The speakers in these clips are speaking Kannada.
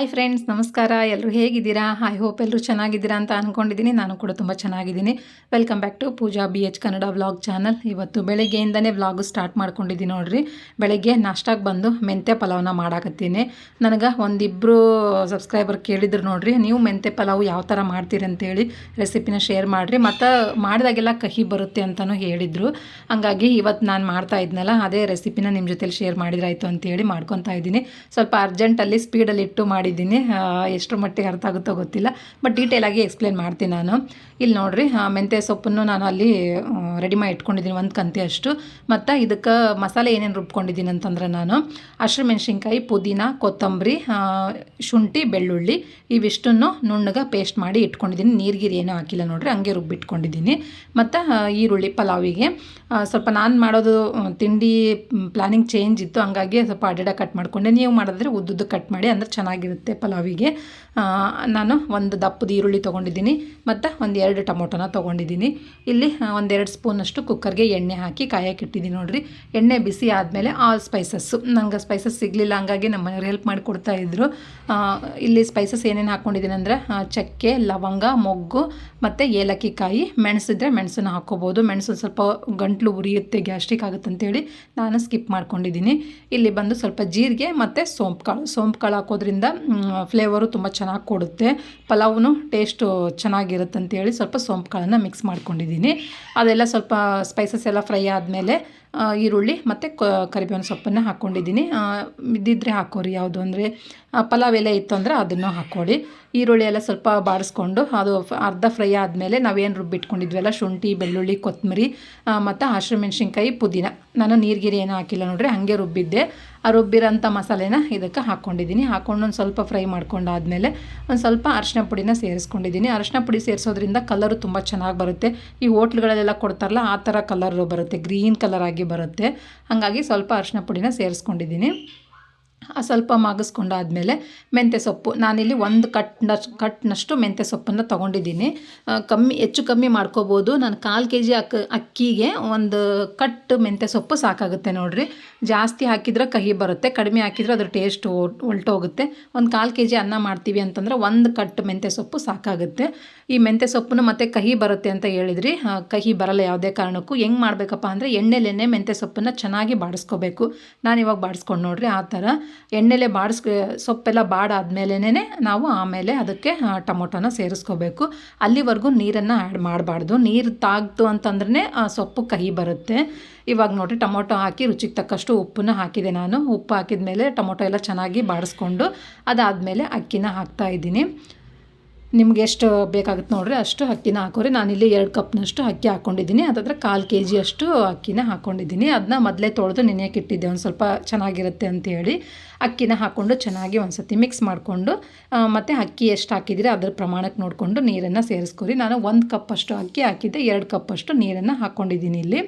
ಹಾಯ್ ಫ್ರೆಂಡ್ಸ್ ನಮಸ್ಕಾರ. ಎಲ್ಲರೂ ಹೇಗಿದ್ದೀರಾ? ಹಾಯ್ ಹೋಪ್ ಎಲ್ಲರೂ ಚೆನ್ನಾಗಿದ್ದೀರಾ ಅಂತ ಅಂದ್ಕೊಂಡಿದ್ದೀನಿ ನಾನು ಕೂಡ ತುಂಬ ಚೆನ್ನಾಗಿದ್ದೀನಿ. Welcome back to Pooja B H Kannada vlog channel ಇವತ್ತು ಬೆಳಗ್ಗೆಯಿಂದನೇ ವ್ಲಾಗ್ ಸ್ಟಾರ್ಟ್ ಮಾಡ್ಕೊಂಡಿದ್ದೀನಿ ನೋಡಿರಿ. ಬೆಳಗ್ಗೆ ನಾಷ್ಟಾಗೆ ಬಂದು ಮೆಂತ್ಯ ಪಲಾವ್ನ ಮಾಡಾಕತ್ತೀನಿ. ನನಗೆ ಒಂದಿಬ್ಬರು ಸಬ್ಸ್ಕ್ರೈಬರ್ ಕೇಳಿದ್ರು ನೋಡಿರಿ. ನೀವು ಮೆಂತ್ಯ ಪಲಾವ್ ಯಾವ ಥರ ಮಾಡ್ತೀರಿ ಅಂತೇಳಿ ರೆಸಿಪಿನ ಶೇರ್ ಮಾಡಿರಿ. ಮತ್ತು ಮಾಡಿದಾಗೆಲ್ಲ ಕಹಿ ಬರುತ್ತೆ ಅಂತಲೂ ಹೇಳಿದರು. ಹಾಗಾಗಿ ಇವತ್ತು ನಾನು ಮಾಡ್ತಾ ಇದ್ನಲ್ಲ, ಅದೇ ರೆಸಿಪಿನ ನಿಮ್ಮ ಜೊತೆಲಿ ಶೇರ್ ಮಾಡಿದ್ರಾಯ್ತು ಅಂತೇಳಿ ಮಾಡ್ಕೊತಾ ಇದ್ದೀನಿ. ಸ್ವಲ್ಪ ಅರ್ಜೆಂಟಲ್ಲಿ ಸ್ಪೀಡಲ್ಲಿ ಇಟ್ಟು ಮಾಡಿದ್ದೀನಿ. ಎಷ್ಟು ಮಟ್ಟಿಗೆ ಅರ್ಥ ಆಗುತ್ತೋ ಗೊತ್ತಿಲ್ಲ. ಬಟ್ ಡೀಟೇಲಾಗಿ ಎಕ್ಸ್ಪ್ಲೇನ್ ಮಾಡ್ತೀನಿ ನಾನು. ಇಲ್ಲಿ ನೋಡ್ರಿ ಮೆಂತ್ಯ ಸೊಪ್ಪನ್ನು ನಾನು ಅಲ್ಲಿ ರೆಡಿ ಮಾಡಿ ಇಟ್ಕೊಂಡಿದ್ದೀನಿ, ಒಂದು ಕಂತಿ ಅಷ್ಟು. ಮತ್ತು ಇದಕ್ಕೆ ಮಸಾಲೆ ಏನೇನು ರುಬ್ಕೊಂಡಿದ್ದೀನಿ ಅಂತಂದ್ರೆ ನಾನು, ಹಸಿರು ಮೆಣಸಿನ್ಕಾಯಿ, ಪುದೀನ, ಕೊತ್ತಂಬರಿ ಶುಂಠಿ, ಬೆಳ್ಳುಳ್ಳಿ, ಇವಿಷ್ಟನ್ನು ನುಣ್ಣಗೆ ಪೇಸ್ಟ್ ಮಾಡಿ ಇಟ್ಕೊಂಡಿದ್ದೀನಿ. ನೀರ್ಗೀರು ಏನೂ ಹಾಕಿಲ್ಲ ನೋಡ್ರಿ, ಹಂಗೆ ರುಬ್ಬಿಟ್ಕೊಂಡಿದ್ದೀನಿ. ಮತ್ತು ಈರುಳ್ಳಿ ಪಲಾವಿಗೆ ಸ್ವಲ್ಪ ನಾನು ಮಾಡೋದು ತಿಂಡಿ ಪ್ಲಾನಿಂಗ್ ಚೇಂಜ್ ಇತ್ತು, ಹಂಗಾಗಿ ಸ್ವಲ್ಪ ಅಡ್ಡ ಕಟ್ ಮಾಡಿಕೊಂಡೆ. ನೀವು ಮಾಡಿದ್ರೆ ಉದ್ದುದ್ದು ಕಟ್ ಮಾಡಿ, ಅಂದ್ರೆ ಚೆನ್ನಾಗಿರುತ್ತೆ. ಪಲಾವಿಗೆ. ನಾನು ಒಂದು ದಪ್ಪದ ಈರುಳ್ಳಿ ತೊಗೊಂಡಿದ್ದೀನಿ, ಮತ್ತು ಒಂದು ಎರಡು ಟೊಮೊಟೊನ ತೊಗೊಂಡಿದ್ದೀನಿ. ಇಲ್ಲಿ ಒಂದೆರಡು ಸ್ಪೂನಷ್ಟು ಕುಕ್ಕರ್ಗೆ ಎಣ್ಣೆ ಹಾಕಿ ಕಾಯಕ್ಕಿಟ್ಟಿದ್ದೀನಿ ನೋಡಿರಿ. ಎಣ್ಣೆ ಬಿಸಿ ಆದಮೇಲೆ ಆಲ್ ಸ್ಪೈಸಸ್ಸು ನಂಗೆ ಸ್ಪೈಸಸ್ ಸಿಗಲಿಲ್ಲ, ಹಂಗಾಗಿ ನಮ್ಮ ಮನೆಯವ್ರು ಹೆಲ್ಪ್ ಮಾಡಿ ಇದ್ರು. ಇಲ್ಲಿ ಸ್ಪೈಸಸ್ ಏನೇನು ಹಾಕ್ಕೊಂಡಿದ್ದೀನಿ ಅಂದರೆ ಚಕ್ಕೆ, ಲವಂಗ, ಮೊಗ್ಗು, ಮತ್ತು ಏಲಕ್ಕಿ ಕಾಯಿ ಮೆಣಸಿದ್ರೆ ಮೆಣಸನ್ನ ಹಾಕ್ಕೋಬೋದು. ಮೆಣಸು ಸ್ವಲ್ಪ ಗಂಟ್ಲು ಉರಿಯುತ್ತೆ, ಗ್ಯಾಸ್ಟ್ರಿಕ್ ಆಗುತ್ತೆ ಅಂತೇಳಿ ನಾನು ಸ್ಕಿಪ್ ಮಾಡ್ಕೊಂಡಿದ್ದೀನಿ. ಇಲ್ಲಿ ಬಂದು ಸ್ವಲ್ಪ ಜೀರಿಗೆ ಮತ್ತು ಸೋಂಪು ಕಾಳು ಸೋಂಪು ಕಾಳು ಹಾಕೋದ್ರಿಂದ ಫ್ಲೇವರು ತುಂಬ ಚೆನ್ನಾಗಿ ಕೊಡುತ್ತೆ. ಪಲಾವ್ನು ಟೇಸ್ಟು ಚೆನ್ನಾಗಿರುತ್ತೆ ಅಂತೇಳಿ ಸ್ವಲ್ಪ ಸೋಂಪು ಕಾಳನ್ನು ಮಿಕ್ಸ್ ಮಾಡ್ಕೊಂಡಿದ್ದೀನಿ. ಅದೆಲ್ಲ ಸ್ವಲ್ಪ ಸ್ಪೈಸಸ್ ಎಲ್ಲ ಫ್ರೈ ಆದಮೇಲೆ ಈರುಳ್ಳಿ ಮತ್ತು ಕರಿಬೇವಿನ ಸೊಪ್ಪನ್ನು ಹಾಕ್ಕೊಂಡಿದ್ದೀನಿ ಇದ್ದಿದ್ದರೆ ಹಾಕೋರಿ. ಯಾವುದು ಅಂದರೆ ಪಲಾವ್ ಎಲ್ಲ ಇತ್ತು ಅಂದರೆ ಅದನ್ನು ಹಾಕ್ಕೊಳ್ಳಿ ಈರುಳ್ಳಿ ಎಲ್ಲ ಸ್ವಲ್ಪ ಬಾಡಿಸ್ಕೊಂಡು ಅದು ಅರ್ಧ ಫ್ರೈ ಆದಮೇಲೆ ನಾವೇನು ರುಬ್ಬಿಟ್ಕೊಂಡಿದ್ವಲ್ಲ ಶುಂಠಿ, ಬೆಳ್ಳುಳ್ಳಿ ಕೊತ್ತಂಬರಿ ಮತ್ತು ಹಸಿರು ಮೆಣಸಿನ್ಕಾಯಿ, ಪುದೀನ. ನಾನು ನೀರ್ಗಿರಿ ಏನೂ ಹಾಕಿಲ್ಲ ನೋಡ್ರಿ, ಹಾಗೆ ರುಬ್ಬಿದ್ದೆ. ಆ ರುಬ್ಬಿರೋಂಥ ಮಸಾಲೆನ ಇದಕ್ಕೆ ಹಾಕ್ಕೊಂಡಿದ್ದೀನಿ. ಹಾಕ್ಕೊಂಡು ಒಂದು ಸ್ವಲ್ಪ ಫ್ರೈ ಮಾಡ್ಕೊಂಡಾದ್ಮೇಲೆ ಒಂದು ಸ್ವಲ್ಪ ಅರಿಶಿನ ಪುಡಿನ ಸೇರಿಸ್ಕೊಂಡಿದ್ದೀನಿ. ಅರಿಶಿನ ಪುಡಿ ಸೇರಿಸೋದ್ರಿಂದ ಕಲರು ತುಂಬ ಚೆನ್ನಾಗಿ ಬರುತ್ತೆ. ಈ ಹೋಟ್ಲ್ಗಳಲ್ಲೆಲ್ಲ ಕೊಡ್ತಾರಲ್ಲ, ಆ ಥರ ಕಲರ್ ಬರುತ್ತೆ, ಗ್ರೀನ್ ಕಲರ್ ಆಗಿ ಬರುತ್ತೆ. ಹಾಗಾಗಿ ಸ್ವಲ್ಪ ಅರಿಶಿನ ಪುಡಿನ ಸೇರಿಸ್ಕೊಂಡಿದ್ದೀನಿ. ಸ್ವಲ್ಪ ಮಾಗಿಸ್ಕೊಂಡಾದಮೇಲೆ ಮೆಂತ್ಯ ಸೊಪ್ಪು. ನಾನಿಲ್ಲಿ ಒಂದು ಕಟ್ನಷ್ಟು ಕಟ್ನಷ್ಟು ಮೆಂತ್ಯ ಸೊಪ್ಪನ್ನು ತೊಗೊಂಡಿದ್ದೀನಿ. ಕಮ್ಮಿ, ಹೆಚ್ಚು ಕಮ್ಮಿ ಮಾಡ್ಕೋಬೋದು. ನಾನು ಕಾಲು ಕೆ ಜಿ ಅಕ್ಕ ಅಕ್ಕಿಗೆ ಒಂದು ಕಟ್ ಮೆಂತ್ಯ ಸೊಪ್ಪು ಸಾಕಾಗುತ್ತೆ ನೋಡಿರಿ. ಜಾಸ್ತಿ ಹಾಕಿದ್ರೆ ಕಹಿ ಬರುತ್ತೆ, ಕಡಿಮೆ ಹಾಕಿದ್ರೆ ಅದ್ರ ಟೇಸ್ಟ್ ಹೊಲ್ಟೋಗುತ್ತೆ ಒಂದು ಕಾಲು ಕೆ ಜಿ ಅನ್ನ ಮಾಡ್ತೀವಿ ಅಂತಂದ್ರೆ ಒಂದು ಕಟ್ ಮೆಂತ್ಯ ಸೊಪ್ಪು ಸಾಕಾಗುತ್ತೆ. ಈ ಮೆಂತ್ಯ ಸೊಪ್ಪನ್ನು ಮತ್ತೆ ಕಹಿ ಬರುತ್ತೆ ಅಂತ ಹೇಳಿದ್ರಿ. ಕಹಿ ಬರಲ್ಲ ಯಾವುದೇ ಕಾರಣಕ್ಕೂ. ಹೆಂಗೆ ಮಾಡಬೇಕಪ್ಪ ಅಂದರೆ ಎಣ್ಣೆಲೆಣ್ಣೆ ಮೆಂತ್ಯ ಸೊಪ್ಪನ್ನು ಚೆನ್ನಾಗಿ ಬಾಡಿಸ್ಕೋಬೇಕು. ನಾನು ಇವಾಗ ಬಾಡಿಸ್ಕೊಂಡು ನೋಡ್ರಿ ಆ ಥರ. ಎಣ್ಣೆಲೆ ಬಾಡಿಸ್ ಸೊಪ್ಪೆಲ್ಲ ಬಾಡಾದ್ಮೇಲೆ ನಾವು ಆಮೇಲೆ ಅದಕ್ಕೆ ಟೊಮೊಟೊನ ಸೇರಿಸ್ಕೋಬೇಕು. ಅಲ್ಲಿವರೆಗೂ ನೀರನ್ನು ಆ್ಯಡ್ ಮಾಡಬಾರ್ದು. ನೀರು ತಾಗ್ತು ಅಂತಂದ್ರೆ, ಆ, ಸೊಪ್ಪು ಕಹಿ ಬರುತ್ತೆ. ಇವಾಗ ನೋಡಿ ಟೊಮೊಟೊ ಹಾಕಿ ರುಚಿಗೆ ತಕ್ಕಷ್ಟು ಉಪ್ಪನ್ನ ಹಾಕಿದೆ ನಾನು. ಉಪ್ಪು ಹಾಕಿದ ಮೇಲೆ ಟೊಮೊಟೊ ಎಲ್ಲ ಚೆನ್ನಾಗಿ ಬಾಡಿಸ್ಕೊಂಡು ಅದಾದಮೇಲೆ ಅಕ್ಕಿನ ಹಾಕ್ತಾ ಇದ್ದೀನಿ. ನಿಮ್ಗೆ ಎಷ್ಟು ಬೇಕಾಗುತ್ತೆ ನೋಡ್ರಿ, ಅಷ್ಟು ಅಕ್ಕಿನ ಹಾಕೋರಿ. ನಾನಿಲ್ಲಿ ಎರಡು ಕಪ್ನಷ್ಟು ಅಕ್ಕಿ ಹಾಕ್ಕೊಂಡಿದ್ದೀನಿ ಅದಾದ್ರೆ ಕಾಲು ಕೆ ಜಿಯಷ್ಟು ಅಕ್ಕಿನ ಹಾಕ್ಕೊಂಡಿದ್ದೀನಿ ಅದನ್ನ ಮೊದಲೇ ತೊಳೆದು ನೆನೆಯಕ್ಕೆ ಇಟ್ಟಿದ್ದೆ. ಒಂದು ಸ್ವಲ್ಪ ಚೆನ್ನಾಗಿರುತ್ತೆ ಅಂತೇಳಿ ಅಕ್ಕಿನ ಹಾಕ್ಕೊಂಡು ಚೆನ್ನಾಗಿ ಒಂದು ಸತಿ ಮಿಕ್ಸ್ ಮಾಡಿಕೊಂಡು ಮತ್ತು ಅಕ್ಕಿ ಎಷ್ಟು ಹಾಕಿದ್ದೀರಿ ಅದ್ರ ಪ್ರಮಾಣಕ್ಕೆ ನೋಡಿಕೊಂಡು ನೀರನ್ನು ಸೇರಿಸ್ಕೊರಿ. ನಾನು ಒಂದು ಕಪ್ಪಷ್ಟು ಅಕ್ಕಿ ಹಾಕಿದ್ದೆ, ಎರಡು ಕಪ್ಪಷ್ಟು ನೀರನ್ನು ಹಾಕ್ಕೊಂಡಿದ್ದೀನಿ ಇಲ್ಲಿ.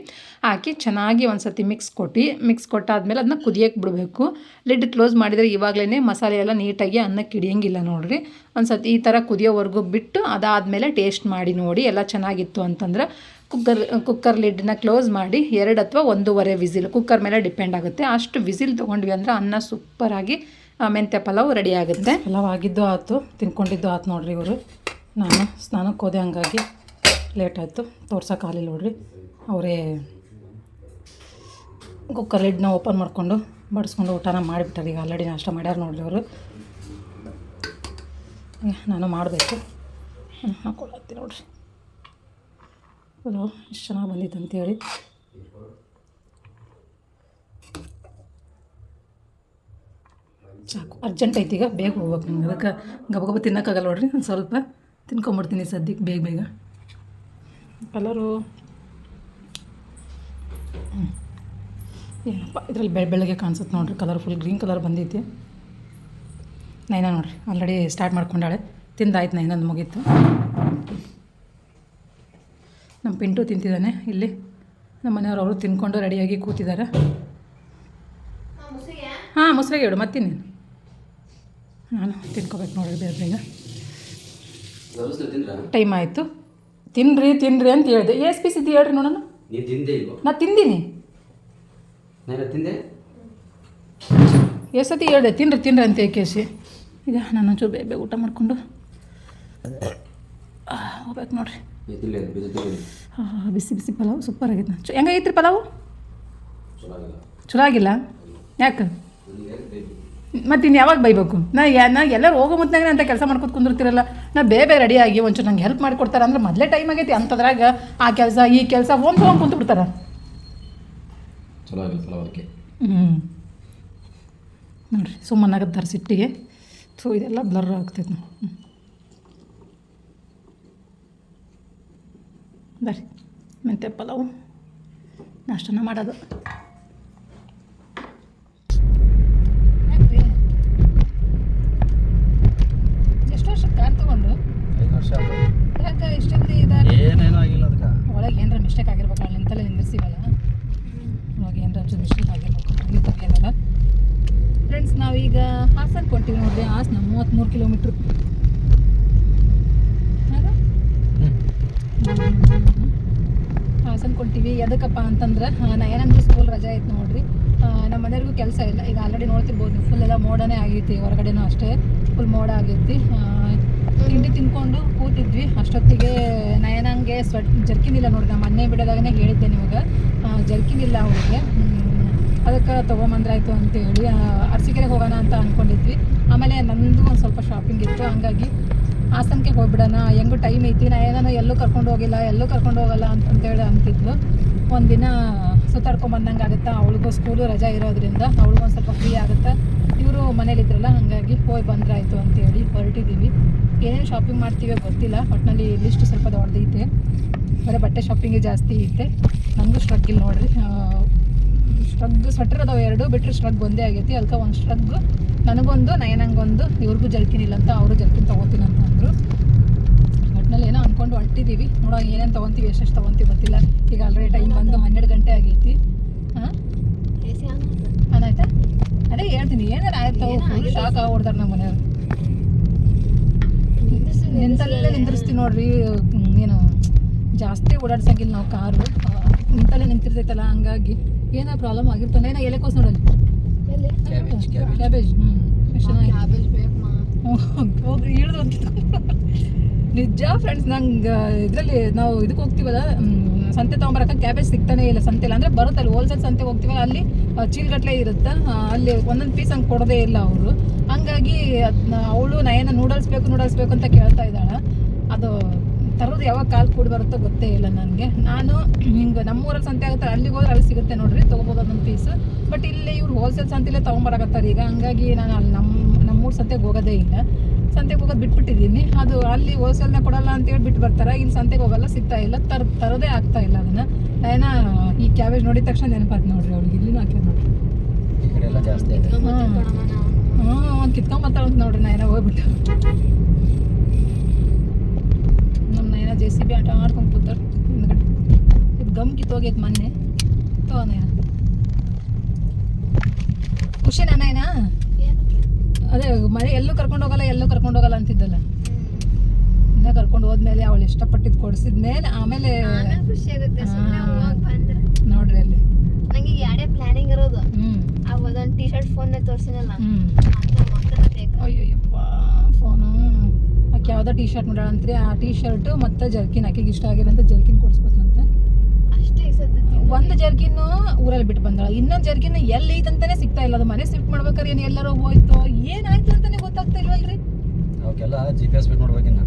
ಹಾಕಿ ಚೆನ್ನಾಗಿ ಒಂದು ಸತಿ ಮಿಕ್ಸ್ ಕೊಟ್ಟು ಮಿಕ್ಸ್ ಕೊಟ್ಟಾದ್ಮೇಲೆ ಅದನ್ನ ಕುದಿಯೋಕ್ಕೆ ಬಿಡಬೇಕು. ಲಿಡ್ ಕ್ಲೋಸ್ ಮಾಡಿದರೆ ಇವಾಗಲೇ ಮಸಾಲೆ ಎಲ್ಲ ನೀಟಾಗಿ ಅನ್ನಕ್ಕೆ ಹಿಡಿಯಂಗಿಲ್ಲ ನೋಡಿರಿ. ಒಂದು ಸತಿ ಈ ಥರ ಕುದಿಯೋವರೆಗೂ ಬಿಟ್ಟು ಅದಾದಮೇಲೆ ಟೇಸ್ಟ್ ಮಾಡಿ ನೋಡಿ, ಎಲ್ಲ ಚೆನ್ನಾಗಿತ್ತು ಅಂತಂದ್ರೆ ಕುಕ್ಕರ್ ಕುಕ್ಕರ್ ಲಿಡ್ನ ಕ್ಲೋಸ್ ಮಾಡಿ ಎರಡು ಅಥವಾ ಒಂದೂವರೆ ವಿಸಿಲ್, ಕುಕ್ಕರ್ ಮೇಲೆ ಡಿಪೆಂಡ್ ಆಗುತ್ತೆ. ಅಷ್ಟು ವಿಸಿಲ್ ತೊಗೊಂಡ್ವಿ ಅಂದರೆ ಅನ್ನ ಸೂಪರಾಗಿ ಮೆಂತ್ಯ ಪಲಾವ್ ರೆಡಿ ಆಗುತ್ತೆ. ಪಲಾವ್ ಆಗಿದ್ದು ಆಯ್ತು ತಿನ್ಕೊಂಡಿದ್ದು ಆಯ್ತು ನೋಡ್ರಿ ಇವರು. ನಾನು ಸ್ನಾನಕ್ಕೆ ಹೋದೆ ಹಂಗಾಗಿ ಲೇಟ್ ಆಯಿತು. ತೋರ್ಸೋಕ್ಕಾಗಲಿಲ್ಲ ನೋಡ್ರಿ. ಅವರೇ ಕುಕ್ಕರ್ ಲಿಡ್ನ ಓಪನ್ ಮಾಡಿಕೊಂಡು ಬಡಿಸ್ಕೊಂಡು ಊಟನ ಮಾಡಿಬಿಟ್ಟಾರೆ. ಈಗ ಆಲ್ರೆಡಿ ನಾಷ್ಟ ಮಾಡ್ಯಾರ ನೋಡ್ರಿ ಅವರು ನಾನು ಮಾಡಬೇಕು. ಹಾಕೊಳ್ಳತ್ತೀನಿ ನೋಡ್ರಿ. ಅದು ಎಷ್ಟು ಚೆನ್ನಾಗಿ ಬಂದಿತ್ತು ಅಂತೇಳಿ ಚಾಕು ಅರ್ಜೆಂಟ್ ಐತಿ ಈಗ ಬೇಗ ಹೋಗ್ಬೇಕು ನಂಗೆ ಅದಕ್ಕೆ ಗಬ ಗಬ ತಿನ್ನೋಕ್ಕಾಗಲ್ಲ ನೋಡ್ರಿ ಒಂದು ಸ್ವಲ್ಪ ತಿನ್ಕೊಂಬಿಡ್ತೀನಿ ಸದ್ಯಕ್ಕೆ ಬೇಗ ಬೇಗ. ಕಲರು ಏನಪ್ಪ ಇದರಲ್ಲಿ ಬೆಳ ಬೆಳಗ್ಗೆ ಕಾಣಿಸುತ್ತೆ ನೋಡ್ರಿ ಕಲರ್ ಫುಲ್ ಗ್ರೀನ್ ಕಲರ್ ಬಂದೈತಿ. ನೈನ ನೋಡ್ರಿ ಆಲ್ರೆಡಿ ಸ್ಟಾರ್ಟ್ ಮಾಡ್ಕೊಂಡಾಳೆ. ತಿಂದಾಯ್ತು ನೈನಂದು ಮುಗೀತು. ನಮ್ಮ ಪಿಂಟು ತಿಂತಿದ್ದಾನೆ ಇಲ್ಲಿ. ನಮ್ಮ ಮನೆಯವ್ರು ಅವರು ತಿನ್ಕೊಂಡು ರೆಡಿಯಾಗಿ ಕೂತಿದ್ದಾರೆ. ಹಾಂ ಮೊಸರಿಗೆ ಹೇಳು ಮತ್ತೀನಿ ನಾನು. ತಿನ್ಕೋಬೇಕು ನೋಡ್ರಿ ಬೇರೆ ಬೇಗ. ಟೈಮ್ ಆಯಿತು. ತಿನ್ನಿರಿ ತಿನ್ನಿರಿ ಅಂತ ಹೇಳಿದೆ. ಎಸ್ ಪಿ ಸಿದ್ದು ಹೇಳ್ರಿ ನೋಡೋಣ ನೀ ತಿಂದೀನಿ. ಎಷ್ಟು ಸತಿ ಹೇಳಿದೆ ತಿನ್ರಿ ತಿನ್ರಿ ಅಂತ ಕೇಸಿ ಈಗ ನಾನು ಒಂಚೂರು ಬೇಗ ಬೇಗ ಊಟ ಮಾಡಿಕೊಂಡು ಹೋಗ್ಬೇಕು ನೋಡ್ರಿ. ಬಿಸಿ ಬಿಸಿ ಪಲಾವ್ ಸೂಪರ್ ಆಗೈತೆ ಚ ಹೆಂಗೈತ್ರಿ ಪಲಾವು ಚಲೋ ಆಗಿಲ್ಲ ಯಾಕೆ ಮತ್ತು ಇನ್ನು ಯಾವಾಗ ಬೈಬೇಕು ನಾ ಯಾ ನಾ ಎಲ್ಲರೂ ಹೋಗೋ ಮುತ್ತಾಗ ಅಂತ ಕೆಲಸ ಮಾಡ್ಕೊತ ಕುಂದಿರ್ತಿರಲ್ಲ ನಾ ಬೇರೆ ಬೇಗ ರೆಡಿ ಆಗಿ ಒಂಚೂರು ನಂಗೆ ಹೆಲ್ಪ್ ಮಾಡಿಕೊಡ್ತಾರೆ ಅಂದ್ರೆ ಮೊದಲೇ ಟೈಮ್ ಆಗೈತಿ ಅಂಥದ್ರಾಗ ಆ ಕೆಲಸ ಈ ಕೆಲಸ ಹೋಮ್ ಹೋಮ್ ಕುಂತು ಬಿಡ್ತಾರೆ ಚಲೋ ಆಗಿಲ್ಲ ಅದಕ್ಕೆ ಹ್ಞೂ ನೋಡಿರಿ ಸುಮ್ಮನಾಗತ್ತಾರೆ ಸಿಟ್ಟಿಗೆ ಸೊ ಇದೆಲ್ಲ ಬ್ಲರ್ ಆಗ್ತೈತೆ ನಾವು ಹ್ಞೂ ಬರ್ರಿ. ಮೆಂತ್ಯ ಪಲಾವು. ನಾಷ್ಟನ ಮಾಡೋದು ಎಷ್ಟು ವರ್ಷ ಕಾರ್ ತಗೊಂಡು ಐದು ವರ್ಷ ಆಯ್ತು ಯಾಕೆ ಇಷ್ಟೊಂದು ಇದಾಗಿ ಏನೇನೂ ಆಗಿಲ್ಲ ಅದಕ್ಕೆ ಒಳಗೆ ಏನಾರ ಮಿಸ್ಟೇಕ್ ಆಗಿರ್ಬೇಕು ಅಲ್ಲಿ ನಿಂತಲ್ಲೇ ನಿಂದಿರ್ಸಿವಲ್ಲ ಒಳಗೆ ಏನಾರ ಒಂಚೂರು ಮಿಸ್ಟೇಕ್ ಆಗಿರ್ಬೇಕು ನಿಂತಾಗೇನಲ್ಲ ಫ್ರೆಂಡ್ಸ್ ನಾವೀಗ ಹಾಸನ್ ಕೊಟ್ಟಿವಿ ನೋಡ್ರಿ ಹಾಸನ ಮೂವತ್ತ್ಮೂರು ಕಿಲೋಮೀಟ್ರ್ ಹಾಸನ್ ಕೊಟ್ಟಿವಿ ಎದಕ್ಕಪ್ಪ ನಯನಂದು ಸ್ಕೂಲ್ ರಜೆ ಐತೆ ನೋಡ್ರಿ. ನಮ್ಮ ಮನೆಯವ್ರಿಗೂ ಕೆಲಸ ಇಲ್ಲ. ಈಗ ಆಲ್ರೆಡಿ ನೋಡ್ತಿರ್ಬೋದು ಫುಲ್ ಎಲ್ಲ ಮೋಡನೇ ಆಗೈತಿ, ಹೊರಗಡೆನೂ ಅಷ್ಟೇ. ಫುಲ್ ಮೋಡ ಆಗೈತಿ. ತಿಂಡಿ ತಿನ್ಕೊಂಡು ಕೂತಿದ್ವಿ. ಅಷ್ಟೊತ್ತಿಗೆ ನಯನಂಗೆ ಸ್ವೆಟ್ ಜರ್ಕಿನಿಲ್ಲ ನೋಡ್ರಿ. ಮೊನ್ನೆ ಬಿಡೋದಾಗನೇ ಹೇಳಿದ್ದೆ ನಿಮಗೆ. ಜರ್ಕಿನಿಲ್ಲ ಅವ್ರಿಗೆ ಅದಕ್ಕೆ ತೊಗೊಂಬಂದ್ರಾಯ್ತು ಅಂತೇಳಿ ಅರಸಿಕೆರೆಗೆ ಹೋಗೋಣ ಅಂತ ಅಂದ್ಕೊಂಡಿದ್ವಿ ಆಮೇಲೆ ನಂದು ಒಂದು ಸ್ವಲ್ಪ ಶಾಪಿಂಗ್ ಇತ್ತು. ಹಂಗಾಗಿ ಹಾಸನಕ್ಕೆ ಹೋಗ್ಬಿಡೋಣ. ಹೆಂಗೂ ಟೈಮ್ ಐತಿ. ನಾ ಏನೋ ಎಲ್ಲೂ ಕರ್ಕೊಂಡು ಹೋಗಿಲ್ಲ, ಎಲ್ಲೂ ಕರ್ಕೊಂಡು ಹೋಗಲ್ಲ ಅಂತಂತೇಳಿ ಅಂತಿದ್ಲು. ಒಂದಿನ ಸುತ್ತಾಡ್ಕೊಂಡ್ ಬಂದಂಗೆ ಆಗುತ್ತಾ ಅವಳಿಗೂ ಸ್ಕೂಲು ರಜಾ ಇರೋದ್ರಿಂದ ಅವಳಿಗೂ ಒಂದು ಸ್ವಲ್ಪ ಫ್ರೀ ಆಗುತ್ತಾ. ಇವರು ಮನೇಲಿದ್ರಲ್ಲ ಹಾಗಾಗಿ ಹೋಗಿ ಬಂದ್ರಾಯಿತು ಅಂತೇಳಿ ಹೊರಟಿದ್ದೀವಿ ಏನೇನು ಶಾಪಿಂಗ್ ಮಾಡ್ತೀವಿ ಗೊತ್ತಿಲ್ಲ ಒಟ್ಟಿನಲ್ಲಿ ಲಿಸ್ಟ್ ಸ್ವಲ್ಪ ದೊಡ್ಡದೈತೆ. ಬರೀ ಬಟ್ಟೆ ಶಾಪಿಂಗೇ ಜಾಸ್ತಿ ಐತೆ. ನನಗೂ ಸ್ಟ್ರಗ್ ಇಲ್ಲ ನೋಡ್ರಿ. ಸ್ಟ್ರಗ್ ಸ್ವೆಟರ್ ಅದಾವೆ ಎರಡು ಬಿಟ್ಟರೆ ಸ್ಟ್ರಗ್ ಒಂದೇ ಆಗೈತಿ. ಅದಕ್ಕೆ ಒಂದು ಸ್ಟ್ರಗ್ ನನಗೊಂದು, ನಯನಂಗೊಂದು, ಇವ್ರಿಗೂ ಜರ್ಕಿನ್ ಇಲ್ಲ ಅಂತ ಅವರು ಜರ್ಕಿನ್ ತೊಗೋತೀನಿ ಅಂತ ಅಂದರು. ಒಟ್ಟಿನಲ್ಲಿ ಏನೋ ಅಂದ್ಕೊಂಡು ಹೊರಟಿದ್ದೀವಿ ನೋಡೋ ಏನೇನು ತೊಗೊತೀವಿ ಎಷ್ಟೆಷ್ಟು ತೊಗೊತೀವಿ ಗೊತ್ತಿಲ್ಲ. ಈಗ ಆಲ್ರೆಡಿ ಟೈಮ್ ಬಂದು ಹನ್ನೆರಡು ಗಂಟೆ ಆಗೈತಿ. ಹಾಂ? ಆಯ್ತಾ? ಅದೇ ಹೇಳ್ತೀನಿ ಏನಾರ ಆಯ್ತು ಶಾಕ್ ಆಗ್ಬಿಡ್ತಾರೆ ನಮ್ಮ ಮನೆಯವ್ರು. ನಿಂತಲ್ಲೇ ನಿಂದಿರ್ಸ್ತೀವಿ ನೋಡ್ರಿ ಏನು ಜಾಸ್ತಿ ಓಡಾಡ್ಸಂಗಿಲ್ಲ ನಾವು ಕಾರು. ನಿಂತಲ್ಲೇ ನಿಂತಿರ್ತೈತಲ್ಲ ಹಂಗಾಗಿ ಏನೋ ಪ್ರಾಬ್ಲಮ್ ಆಗಿರ್ತಾನೆ ಏನೋ ಎಲೆಕೋಸ್ ನೋಡಲ್ಲಿ. ಕ್ಯಾಬೇಜ್ ಹ್ಞೂ ಎಷ್ಟು ಚೆನ್ನಾಗಿದೆ ಹೋಗಿ ಇಳಿದು ನಿಜ ಫ್ರೆಂಡ್ಸ್ ನಂಗೆ ಇದರಲ್ಲಿ ನಾವು ಇದಕ್ಕೆ ಹೋಗ್ತೀವಲ್ಲ ಸಂತೆ ತೊಗೊಂಬರಕ್ಕೆ ಕ್ಯಾಬೇಜ್ ಸಿಗ್ತಾನೆ ಇಲ್ಲ ಸಂತೆಲ್ಲ ಅಂದರೆ ಬರುತ್ತಲ್ಲ ಹೋಲ್ಸೇಲ್ ಸಂತೆಗೆ ಹೋಗ್ತೀವಲ್ಲ, ಅಲ್ಲಿ ಚೀಲ್ಗಟ್ಲೆ ಇರುತ್ತೆ? ಅಲ್ಲಿ ಒಂದೊಂದು ಪೀಸ್ ಹಂಗೆ ಕೊಡೋದೇ ಇಲ್ಲ ಅವರು. ಹಂಗಾಗಿ ಅವಳು ನಯನ ನೂಡಲ್ಸ್ ಬೇಕು ನೂಡಲ್ಸ್ ಬೇಕು ಅಂತ ಕೇಳ್ತಾ ಇದ್ದಾಳೆ. ಅದು ತರೋದು ಯಾವಾಗ ಕಾಲು ಕೂಡಿ ಬರುತ್ತೋ ಗೊತ್ತೇ ಇಲ್ಲ ನನಗೆ. ನಾನು, ಹಿಂಗೆ ನಮ್ಮೂರಲ್ಲಿ ಸಂತೆ ಆಗುತ್ತೆ ಅಲ್ಲಿಗೆ ಹೋದ್ರೆ ಅಲ್ಲಿ ಸಿಗುತ್ತೆ ನೋಡ್ರಿ, ತೊಗೊಬೋದು ಒಂದೊಂದು ಪೀಸ್ ಬಟ್ ಇಲ್ಲಿ ಇವ್ರು ಹೋಲ್ಸೇಲ್ ಸಂತೆಲೇ ತೊಗೊಂಬರಕತ್ತಾರೆ ಈಗ. ಹಂಗಾಗಿ ನಾನು ಅಲ್ಲಿ ನಮ್ಮ, ನಮ್ಮೂರು ಸಂತೆಗೆ ಹೋಗೋದೇ ಇಲ್ಲ. ಸಂತೆಗೆ ಹೋಗೋದು ಬಿಟ್ಬಿಟ್ಟಿದ್ದೀನಿ. ಅದು ಅಲ್ಲಿ ಹೋಲ್ಸೇಲ್ನ ಕೊಡಲ್ಲ ಅಂತೇಳಿ ಬಿಟ್ಟು ಬರ್ತಾರೆ. ಇಲ್ಲಿ ಸಂತೆಗೆ ಹೋಗಲ್ಲ ಸಿಗ್ತಾ ಇಲ್ಲ. ತರ್ ತರೋದೇ ಆಗ್ತಾ ಇಲ್ಲ ಅದನ್ನ. ಏನ ಈ ಕ್ಯಾಬೇಜ್ ನೋಡಿದ ತಕ್ಷಣ ನೆನಪಾತ್ ನೋಡ್ರಿ ಅವ್ಳಿಗೆ. ಇಲ್ಲಿನೂ ಹಾಕಿ ನೋಡ್ರಿ. ಹ್ಞೂ ಅವ್ನು ಅಂತ ನೋಡ್ರಿ ನಾ ಏನ ಹೋಗ್ಬಿಟ್ಟು. ನಮ್ಮ ನೈನ ಜೆ ಸಿ ಬಿ ಆಟ ಆಡ್ಕೊಂಡು ಕೂತಾರ ಹಿಂದ್ಗಡೆ. ಇದು ಗಮ್ ಕಿತ್ತೋಗೈತೆ ಮೊನ್ನೆ. ತಗೋ ನಯನ. ಖುಷಿನಾ ನಯನ? ಅದೇ ಮನೆ ಎಲ್ಲೂ ಕರ್ಕೊಂಡು ಹೋಗಲ್ಲ ಎಲ್ಲೂ ಕರ್ಕೊಂಡು ಹೋಗಲ್ಲ ಅಂತಿದ್ದಲ್ಲ. ಇನ್ನ ಕರ್ಕೊಂಡು ಹೋದ್ಮೇಲೆ ಅವಳು ಇಷ್ಟಪಟ್ಟಿದ್ ಕೊಡಿಸಿದ್ಮೇಲೆ ಆಮೇಲೆ ಖುಷಿ ಆಗುತ್ತೆ ನೋಡ್ರಿ ಅಲ್ಲಿ. ನಂಗೆ ಎರಡೇ ಪ್ಲಾನಿಂಗ್ ಇರೋದು. ಹ್ಞೂ ಆ ಒಂದೊಂದು ಟಿ ಶರ್ಟ್ ಫೋನ್ ತೋರಿಸಿನಲ್ಲ ಅಯ್ಯಪ್ಪ ಫೋನು ಆಕೆ ಯಾವುದೋ ಟಿ ಶರ್ಟ್ ನೋಡೋಣಂತ್ರಿ ಆ ಟಿ ಶರ್ಟ್ ಮತ್ತು ಜರ್ಕಿನ್. ಆಕೆಗೆ ಇಷ್ಟ ಆಗಿರೋ ಅಂತ ಜರ್ಕಿನ್ ಕೊಡಿಸ್ಬೇಕಂತ ಅಷ್ಟೇ ಸದ್ಯಕ್ಕೆ ಒಂದು ಜರ್ಕಿನ್ ಊರಲ್ಲಿ ಬಿಟ್ಟು ಬಂದಾಳ. ಇನ್ನೊಂದು ಜರ್ಕಿನ್ ಎಲ್ಲಿ ಐತಂತಾನೆ ಸಿಗ್ತಾ ಇಲ್ಲ. ಅದು ಮನೆ ಶಿಫ್ಟ್ ಮಾಡ್ಬೇಕಾದ್ರೆ ಏನು ಎಲ್ಲರೂ ಹೋಯ್ತು ಏನಾಯ್ತು ಅಂತಾನೆ ಗೊತ್ತಾಗ್ತಾ ಇಲ್ವಲ್ರಿ? ಅವಕ್ಕೆಲ್ಲ ಜಿ ಪಿ ಎಸ್ ಬಿಟ್ಟು ನೋಡ್ಬೇಕಿನ್ನ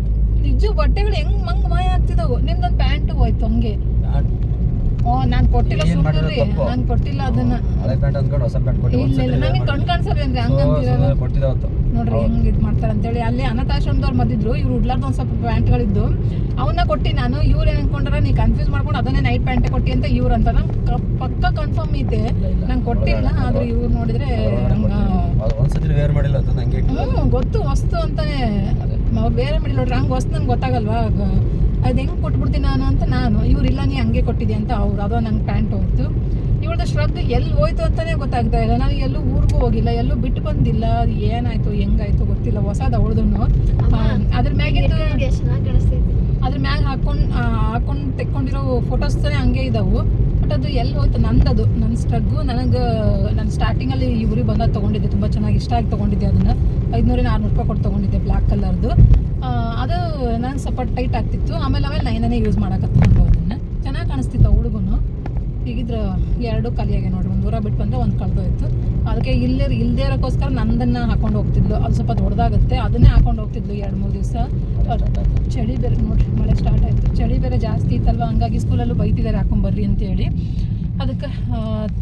ನಿಜ ಬಟ್ಟೆಗಳು ಹೆಂಗ್ ಮಂಗ್ ಮಾಯ ಆಗ್ತಿದಾವು. ನಿಮ್ದೊಂದು ಪ್ಯಾಂಟ್ ಹೋಯ್ತು ಹಂಗೆ. ಓ ನಾನು ಕೊಟ್ಟಿಲ್ಲ ಏನ್ ತಪ್ಪು? ನಾನು ಕೊಟ್ಟಿಲ್ಲ ಅದನ್ನ. ಹಳೆ ಪ್ಯಾಂಟ್ ಅಂದ್ಕೊಂಡು ಹೊಸ ಪ್ಯಾಂಟ್ ಕೊಟ್ಟು ಇಲ್ಲ ಇಲ್ಲ. ನಂಗೆ ಕಣ್ ಹಂಗಂತೀರಲ್ಲ ಕೊಟ್ಟಿದ್ದೆ ಅವತ್ತು. ನೋಡ್ರಿ ಹೆಂಗ್ ಇದು ಮಾಡ್ತಾರೆ ಅಂತೇಳಿ. ಅಲ್ಲಿ ಅನಾಥಾಶ್ರಮದವ್ರು ಮದ್ದಿದ್ರು. ಇವ್ರು ಉಡ್ಲಾರ್ದ ಒಂದು ಸ್ವಲ್ಪ ಪ್ಯಾಂಟ್ಗಳಿದ್ದು. ಅವನ್ನ ಕೊಟ್ಟಿ ನಾನು. ಇವ್ರು ಏನ್ ಅನ್ಕೊಂಡ್ರ ನೀ ಕನ್ಫ್ಯೂಸ್ ಮಾಡ್ಕೊಂಡು ಅದನ್ನೇ ನೈಟ್ ಪ್ಯಾಂಟ್ ಕೊಟ್ಟಿ ಅಂತ ಇವ್ರು ಅಂತ ನಂಗೆ ಪಕ್ಕ ಕನ್ಫರ್ಮ್ ಐತೆ. ನಂಗೆ ಕೊಟ್ಟಿಲ್ಲ ಆದ್ರೆ ಇವ್ರು ನೋಡಿದ್ರೆ ಹಂಗ ಅದು ಒಂದ್ಸತಿ ವೇರ್ ಮಾಡಿಲ್ಲ ಅದು ನಂಗೆ ಹ್ಞೂ ಗೊತ್ತು ವಸ್ತು ಅಂತಾನೆ. ಅವ್ರು ಬೇರೆ ಮಾಡಿ ನೋಡ್ರಿ. ಹಂಗೆ ವಸ್ತು ನಂಗೆ ಗೊತ್ತಾಗಲ್ವಾ? ಅದು ಹೆಂಗೆ ಕೊಟ್ಬಿಡ್ತೀನಿ ನಾನು ಅಂತ ನಾನು ಇವರಿಲ್ಲ ಇಲ್ಲ ನೀ ಹಂಗೆ ಕೊಟ್ಟಿದ್ದೆ ಅಂತ ಅವ್ರು. ಅದೋ ನಂಗೆ ಪ್ಯಾಂಟ್ ಹೋಯ್ತು. ಇವಳದ ಶ್ರದ್ಧೆ ಎಲ್ಲಿ ಹೋಯ್ತು ಅಂತಾನೆ ಗೊತ್ತಾಗ್ತಾ ಇಲ್ಲ. ನಾನು ಎಲ್ಲೂ ಊರಿಗೂ ಹೋಗಿಲ್ಲ ಎಲ್ಲೂ ಬಿಟ್ಟು ಬಂದಿಲ್ಲ. ಅದು ಏನಾಯ್ತು ಹೆಂಗಾಯ್ತು ಗೊತ್ತಿಲ್ಲ. ಹೊಸದ ಅವಳದನ್ನು ಅದ್ರ ಮ್ಯಾಗಿಂದು ಅದ್ರ ಮ್ಯಾಗ ಹಾಕೊಂಡು ಹಾಕೊಂಡು ತೆಕ್ಕೊಂಡಿರೋ ಫೋಟೋಸ್ ಹಂಗೆ ಇದಾವು. ಬಟ್ ಅದು ಎಲ್ಲಿ ಹೋಯ್ತು? ನಂದದು. ನನ್ನ ಸ್ಟ್ರಗ್ಗು ನನಗೆ ನಾನು ಸ್ಟಾರ್ಟಿಂಗಲ್ಲಿ ಈ ಊರಿಗೆ ಬಂದಾಗ ತೊಗೊಂಡಿದ್ದೆ. ತುಂಬ ಚೆನ್ನಾಗಿ ಇಷ್ಟ ಆಗಿ ತೊಗೊಂಡಿದ್ದೆ ಅದನ್ನು. ಐದುನೂರಿಂದ ಆರುನೂರು ರೂಪಾಯಿ ಕೊಟ್ಟು ತೊಗೊಂಡಿದ್ದೆ ಬ್ಲ್ಯಾಕ್ ಕಲರ್ದು. ಅದು ನಂಗೆ ಸ್ವಲ್ಪ ಟೈಟ್ ಆಗ್ತಿತ್ತು. ಆಮೇಲೆ ಆಮೇಲೆ ನೈನೇ ಯೂಸ್ ಮಾಡಕತ್ಕೊಂಡು ಅದನ್ನು ಚೆನ್ನಾಗಿ ಕಾಣಿಸ್ತಿತ್ತು ಹುಡುಗನು. ಹೀಗಿದ್ರೆ ಎರಡು ಖಾಲಿಯಾಗೆ ನೋಡಿ ಒಂದು ದೂರ ಬಿಟ್ಟು ಬಂದರೆ ಒಂದು ಕಳೆದೋಯ್ತು ಅದಕ್ಕೆ ಇಲ್ಲೇ ಇಲ್ಲದೇ ಇರೋಕ್ಕೋಸ್ಕರ ನಂದನ್ನು ಹಾಕೊಂಡು ಹೋಗ್ತಿದ್ಲು. ಅದು ಸ್ವಲ್ಪ ದೊಡ್ಡದಾಗುತ್ತೆ. ಅದನ್ನೇ ಹಾಕೊಂಡು ಹೋಗ್ತಿದ್ಲು ಎರಡು ಮೂರು ದಿವಸ. ಚಳಿ ಬೇರೆ ನೋಡ್ರಿ, ಮಳೆ ಸ್ಟಾರ್ಟ್ ಆಯಿತು. ಚಳಿ ಬೇರೆ ಜಾಸ್ತಿ ಇತ್ತಲ್ವ? ಹಂಗಾಗಿ ಸ್ಕೂಲಲ್ಲೂ ಬೈತಿದ್ದಾರೆ ಹಾಕೊಂಬರ್ರಿ ಅಂತೇಳಿ. ಅದಕ್ಕೆ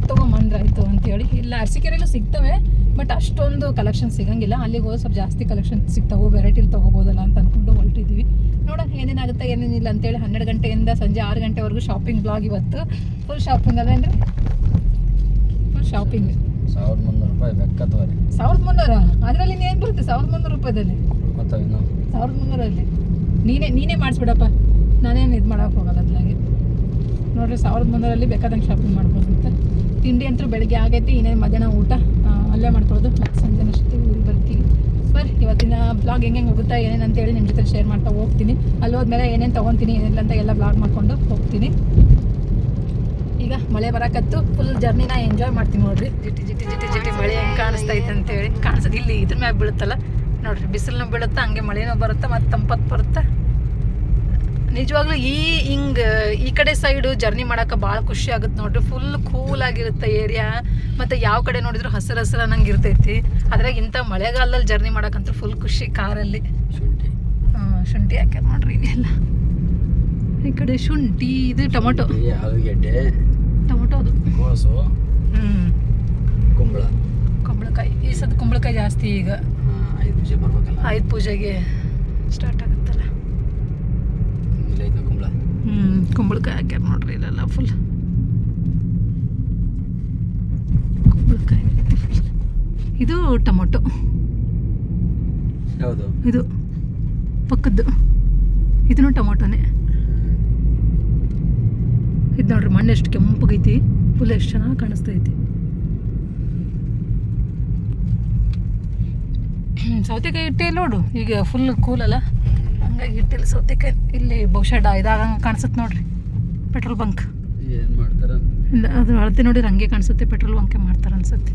ತೊಗೊಂಬಂದ್ರಾಯ್ತು ಅಂತೇಳಿ. ಇಲ್ಲ ಅರಸಿಕೆರೆಯಲ್ಲೂ ಸಿಗ್ತವೆ ಬಟ್ ಅಷ್ಟೊಂದು ಕಲೆಕ್ಷನ್ ಸಿಗಂಗಿಲ್ಲ. ಅಲ್ಲಿಗೆ ಹೋಗಿ ಸ್ವಲ್ಪ ಜಾಸ್ತಿ ಕಲೆಕ್ಷನ್ ಸಿಗ್ತಾವೆ. ವೆರೈಟಿಲಿ ತೊಗೋಬೋದಲ್ಲ ಅಂತ ಅಂದ್ಕೊಂಡು ಹೊರಟಿದ್ದೀವಿ ನೋಡೋಣ ಏನೇನಾಗುತ್ತೆ ಏನೇನಿಲ್ಲ ಅಂತೇಳಿ ಹನ್ನೆರಡು ಗಂಟೆಯಿಂದ ಸಂಜೆ ಆರು ಗಂಟೆವರೆಗೂ ಶಾಪಿಂಗ್ ಬ್ಲಾಗ್ ಇವತ್ತು. ಫುಲ್ ಶಾಪಿಂಗ್ ಅದೇನ್ರಿ ಫುಲ್ ಶಾಪಿಂಗ್ ಸಾವಿರದ ಮುನ್ನೂರು ರೂಪಾಯಿ ಬೆಕ್ಕತ್ತವ್ರಿ ಸಾವಿರದ ಮುನ್ನೂರ? ಅದರಲ್ಲಿ ಏನು ಬರುತ್ತೆ ಸಾವಿರದ ಮುನ್ನೂರು ರೂಪಾಯಿದಲ್ಲಿ? ಸಾವಿರದ ಮುನ್ನೂರಲ್ಲಿ. ನೀನೇ ನೀನೇ ಮಾಡಿಸ್ಬಿಡಪ್ಪ. ನಾನೇನು ಇದು ಮಾಡೋಕೆ ಹೋಗೋದಲ್ಲ ನೋಡ್ರಿ, ಸಾವಿರದ ಮುನ್ನೂರಲ್ಲಿ ಬೇಕಾದಂಗೆ ಶಾಪಿಂಗ್ ಮಾಡ್ಬೋದು ಅಂತ ತಿಂಡಿ ಅಂತೂ ಬೆಳಗ್ಗೆ ಆಗೈತಿ ಇನ್ನೇನು ಮಧ್ಯಾಹ್ನ ಊಟ ಅಲ್ಲೇ ಮಾಡ್ಕೊಳ್ಳೋದು. ಮತ್ತು ಸಂಜೆ ಅಷ್ಟೇ ಊರಿಗೆ ಬರ್ತೀವಿ. ಸರ್, ಇವತ್ತಿನ ಬ್ಲಾಗ್ ಹೆಂಗೆ ಹೋಗುತ್ತಾ, ಏನೇನು ಅಂತೇಳಿ ನಿಮ್ಮ ಜೊತೆ ಶೇರ್ ಮಾಡ್ತಾ ಹೋಗ್ತೀನಿ. ಅಲ್ಲಿ ಹೋದ್ಮೇಲೆ ಏನೇನು ತೊಗೊತೀನಿ, ಏನಿಲ್ಲ ಅಂತ ಎಲ್ಲ ಬ್ಲಾಗ್ ಮಾಡ್ಕೊಂಡು ಹೋಗ್ತೀನಿ. ಈಗ ಮಳೆ ಬರಕತ್ತು ಫುಲ್ ಜರ್ನಿನ ಎಂಜಾಯ್ ಮಾಡ್ತೀನಿ ನೋಡ್ರಿ. ಜಿಟಿ ಜಿಟಿ ಜಿಟಿ ಜಿಟಿ ಮಳೆ ಹೆಂಗೆ ಕಾಣಿಸ್ತೈತೆ ಅಂತೇಳಿ ಕಾಣಿಸೋದು ಇಲ್ಲಿ ಇದ್ರ ಮ್ಯಾಗ ಬೀಳುತ್ತಲ್ಲ. ನೋಡ್ರಿ ಬಿಸಿಲನ್ನು ಬೀಳುತ್ತಾ, ಹಂಗೆ ಮಳೆನೂ ಬರುತ್ತೆ, ಮತ್ತು ತಂಪತ್ತು ಬರುತ್ತೆ. ನಿಜವಾಗ್ಲೂ ಈ ಹಿಂಗೆ ಈ ಕಡೆ ಸೈಡು ಜರ್ನಿ ಮಾಡೋಕೆ ಭಾಳ ಖುಷಿ ಆಗುತ್ತೆ ನೋಡ್ರಿ. ಫುಲ್ ಕೂಲ್ ಆಗಿರುತ್ತೆ ಏರಿಯಾ ಮತ್ತು ಯಾವ ಕಡೆ ನೋಡಿದ್ರು ಹಸಿರು ಹಸಿರು ಅನ್ನಂಗೆ ಇರ್ತೈತಿ. ಅದ್ರಾಗ ಇಂಥ ಮಳೆಗಾಲದಲ್ಲಿ ಜರ್ನಿ ಮಾಡೋಕ್ಕಂತೂ ಫುಲ್ ಖುಷಿ ಕಾರಲ್ಲಿ. ಶುಂಠಿ. ಶುಂಠಿ ಹಾಕ್ಯಾರ ನೋಡ್ರಿ ಇನ್ನೆಲ್ಲ ಈ ಕಡೆ ಶುಂಠಿ ಇದು ಟೊಮೊಟೊ. ಆಲೂಗೆಡ್ಡೆ ಟೊಮೊಟೊ ಅದು. ಕೋಸು ಹ್ಞೂ ಕುಂಬಳ. ಕುಂಬಳಕಾಯಿ. ಈ ಸದ ಕುಂಬಳಕಾಯಿ ಜಾಸ್ತಿ ಈಗ. ಐದು ನಿಮಿಷ ಬರ್ಬೇಕಲ್ಲ. ಆಯುಧ ಪೂಜೆಗೆ ಸ್ಟಾರ್ಟ್ ಕುಂಬಳ ಹ್ಞೂ ಕುಂಬಳಕಾಯಿ ಹಾಕ್ಯಾರ ನೋಡ್ರಿ ಇಲ್ಲೆಲ್ಲ ಫುಲ್ ಕುಂಬಳಕಾಯಿ ಇದು ಟೊಮೊಟೊ. ಯಾವುದು? ಇದು ಪಕ್ಕದ್ದು. ಇದನ್ನು ಟೊಮೊಟೊನೇ. ಇದು ನೋಡ್ರಿ ಮಣ್ಣು ಎಷ್ಟು ಕೆಂಪಗೈತಿ ಫುಲ್ ಎಷ್ಟು ಚೆನ್ನಾಗಿ ಕಾಣಿಸ್ತೈತಿ. ಸೌತೆಕಾಯಿ ಇಟ್ಟೆ ನೋಡು ಈಗ ಫುಲ್ ಕೂಲ್ ಅಲ್ಲ ಹಂಗಾಗಿ ಇಟ್ಟಿಲ್ಲ ಸೌತೆಕಾಯಿ ಇಲ್ಲಿ ಬಹುಶಃ ಡಾ ಇದಾಗಂಗೆ ಕಾಣಿಸುತ್ತೆ ನೋಡ್ರಿ. Petrol bunk. ಏನು ಮಾಡ್ತಾರೆ? ಇಲ್ಲ ಅದು ಅಳತೆ ನೋಡಿದ್ರೆ ಹಂಗೆ ಕಾಣಿಸುತ್ತೆ ಪೆಟ್ರೋಲ್ ಬಂಕೆ ಮಾಡ್ತಾರೆ ಅನ್ಸುತ್ತೆ.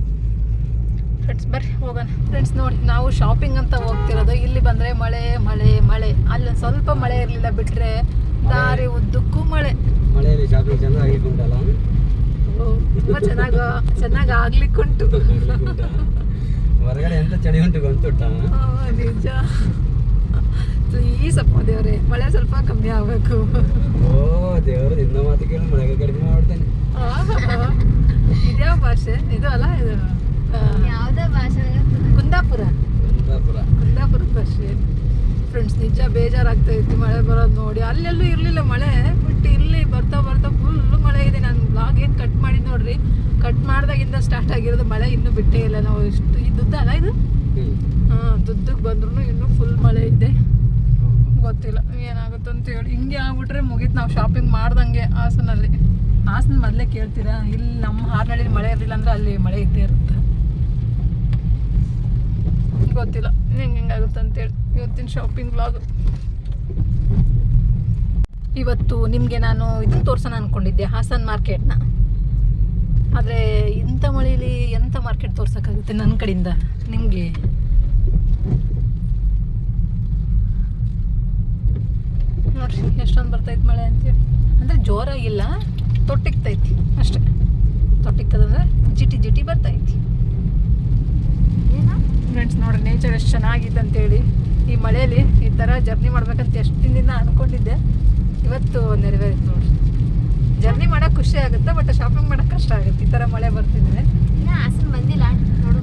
ಫ್ರೆಂಡ್ಸ್ ಬರ್ರಿ ಹೋಗೋಣ. ಫ್ರೆಂಡ್ಸ್ ನೋಡಿ ನಾವು ಶಾಪಿಂಗ್ ಅಂತ ಹೋಗ್ತಿರೋದು. ಇಲ್ಲಿ ಬಂದರೆ ಮಳೆ ಮಳೆ ಮಳೆ. ಅಲ್ಲಿ ಸ್ವಲ್ಪ ಮಳೆ ಇರಲಿಲ್ಲ ಬಿಟ್ಟರೆ ದಾರಿ ಉದ್ದಕ್ಕೂ ಮಳೆ. ಮಳೆಯಲ್ಲಿ ಶಾಪಿಂಗ್ ಚೆನ್ನಾಗಿ ಉಂಟಲ್ಲ ತುಂಬ ಚೆನ್ನಾಗ ಚೆನ್ನಾಗಿ ಆಗ್ಲಿಕ್ಕುಂಟು. ಹೊರಗಡೆ ಎಂತ ಚಳಿ ಉಂಟು ಗೊತ್ತುಂಟ? ನಿಜ. ಪ್ಲೀಸ್ ಸ್ವಲ್ಪ ದೇವ್ರೆ. ಮಳೆ ಸ್ವಲ್ಪ ಕಮ್ಮಿ ಆಗಬೇಕು. ಓ ದೇವ್ರ ನಿನ್ನ ಮಾತು ಕೇಳಿ ಮಳೆಗೆ ಕಡಿಮೆ ಮಾಡ್ತೇನೆ. ಇದ್ಯಾವ ಭಾಷೆ? ಇದು ಅಲ್ಲ ಇದು ಯಾವುದೇ ಭಾಷೆ ಕುಂದಾಪುರ. ಕುಂದಾಪುರ. ಕುಂದಾಪುರದ ಭಾಷೆ. ಫ್ರೆಂಡ್ಸ್ ನಿಜ ಬೇಜಾರಾಗ್ತಾ ಇತ್ತು ಮಳೆ ಬರೋದು ನೋಡಿ. ಅಲ್ಲೆಲ್ಲೂ ಇರಲಿಲ್ಲ ಮಳೆ ಬಟ್ ಇಲ್ಲಿ ಬರ್ತಾ ಬರ್ತಾ ಫುಲ್ಲು ಮಳೆ ಇದೆ. ನಾನು ಬ್ಲಾಗ್ ಏನು ಕಟ್ ಮಾಡಿ ನೋಡ್ರಿ. ಕಟ್ ಮಾಡ್ದಾಗಿಂದ ಸ್ಟಾರ್ಟ್ ಆಗಿರೋದು ಮಳೆ ಇನ್ನೂ ಬಿಟ್ಟೇ ಇಲ್ಲ. ನಾವು ಇಷ್ಟು ಈ ದುದ್ದ ಅಲ್ಲ ಇದು? ಹ್ಮ್. ಹಾಂ ದುದ್ದಕ್ಕೆ ಬಂದ್ರೂ ಇನ್ನೂ ಫುಲ್ ಮಳೆ ಇದೆ. ಗೊತ್ತಿಲ್ಲ. ಏನಾಗುತ್ತೆ ಅಂತ ಹೇಳಿ. ಹಿಂಗೆ ಆಗ್ಬಿಟ್ರೆ ಮುಗೀತು ನಾವು ಶಾಪಿಂಗ್ ಮಾಡ್ದಂಗೆ ಹಾಸನಲ್ಲಿ. ಹಾಸನ ಮೊದಲೇ ಕೇಳ್ತೀರಾ? ಇಲ್ಲಿ ನಮ್ಮ ಹಾರ್ನಳ್ಳಿ ಮಳೆ ಇರಲಿಲ್ಲ ಅಂದ್ರೆ ಅಲ್ಲಿ ಮಳೆ ಇದ್ದೇ ಇರುತ್ತೆ. ಗೊತ್ತಿಲ್ಲ. ಹೆಂಗೆ ಹೆಂಗಾಗುತ್ತೆ ಅಂತೇಳಿ ಇವತ್ತಿನ ಶಾಪಿಂಗ್ ವ್ಲಾಗ್ ಇವತ್ತು ನಿಮಗೆ ನಾನು ಇದನ್ನು ತೋರ್ಸೋಣ ಅಂದ್ಕೊಂಡಿದ್ದೆ ಹಾಸನ್ ಮಾರ್ಕೆಟ್ನ. ಆದರೆ ಇಂಥ ಮಳೇಲಿ ಎಂಥ ಮಾರ್ಕೆಟ್ ತೋರ್ಸೋಕ್ಕಾಗುತ್ತೆ ನನ್ನ ಕಡೆಯಿಂದ? ನಿಮಗೆ? ನೋಡ್ರಿ ಎಷ್ಟೊಂದು ಬರ್ತೈತೆ ಮಳೆ ಅಂತೇಳಿ ಅಂದರೆ ಜೋರಾಗಿಲ್ಲ ತೊಟ್ಟಿಕ್ತೈತಿ ಅಷ್ಟೇ. ತೊಟ್ಟಿಕ್ತದಂದ್ರೆ ಜಿಟಿ ಜಿಟಿ ಬರ್ತೈತಿ. ಫ್ರೆಂಡ್ಸ್ ನೋಡ್ರಿ ನೇಚರ್ ಎಷ್ಟು ಚೆನ್ನಾಗಿದೆ ಅಂತೇಳಿ ಈ ಮಳೆಯಲ್ಲಿ ಈ ಥರ ಜರ್ನಿ ಮಾಡ್ಬೇಕಂತ ಎಷ್ಟು ದಿನ ಅಂದ್ಕೊಂಡಿದ್ದೆ ಇವತ್ತು ನೆರವೇರಿತು ನೋಡ್ರಿ. ಜರ್ನಿ ಮಾಡೋಕೆ ಖುಷಿ ಆಗುತ್ತೆ ಬಟ್ ಶಾಪಿಂಗ್ ಮಾಡೋಕೆ ಕಷ್ಟ ಆಗುತ್ತೆ. ಈ ಥರ ಮಳೆ ಬರ್ತಿದ್ರೆ. ಹಾಸನ್ ಬಂದಿಲ್ಲ. ನೋಡು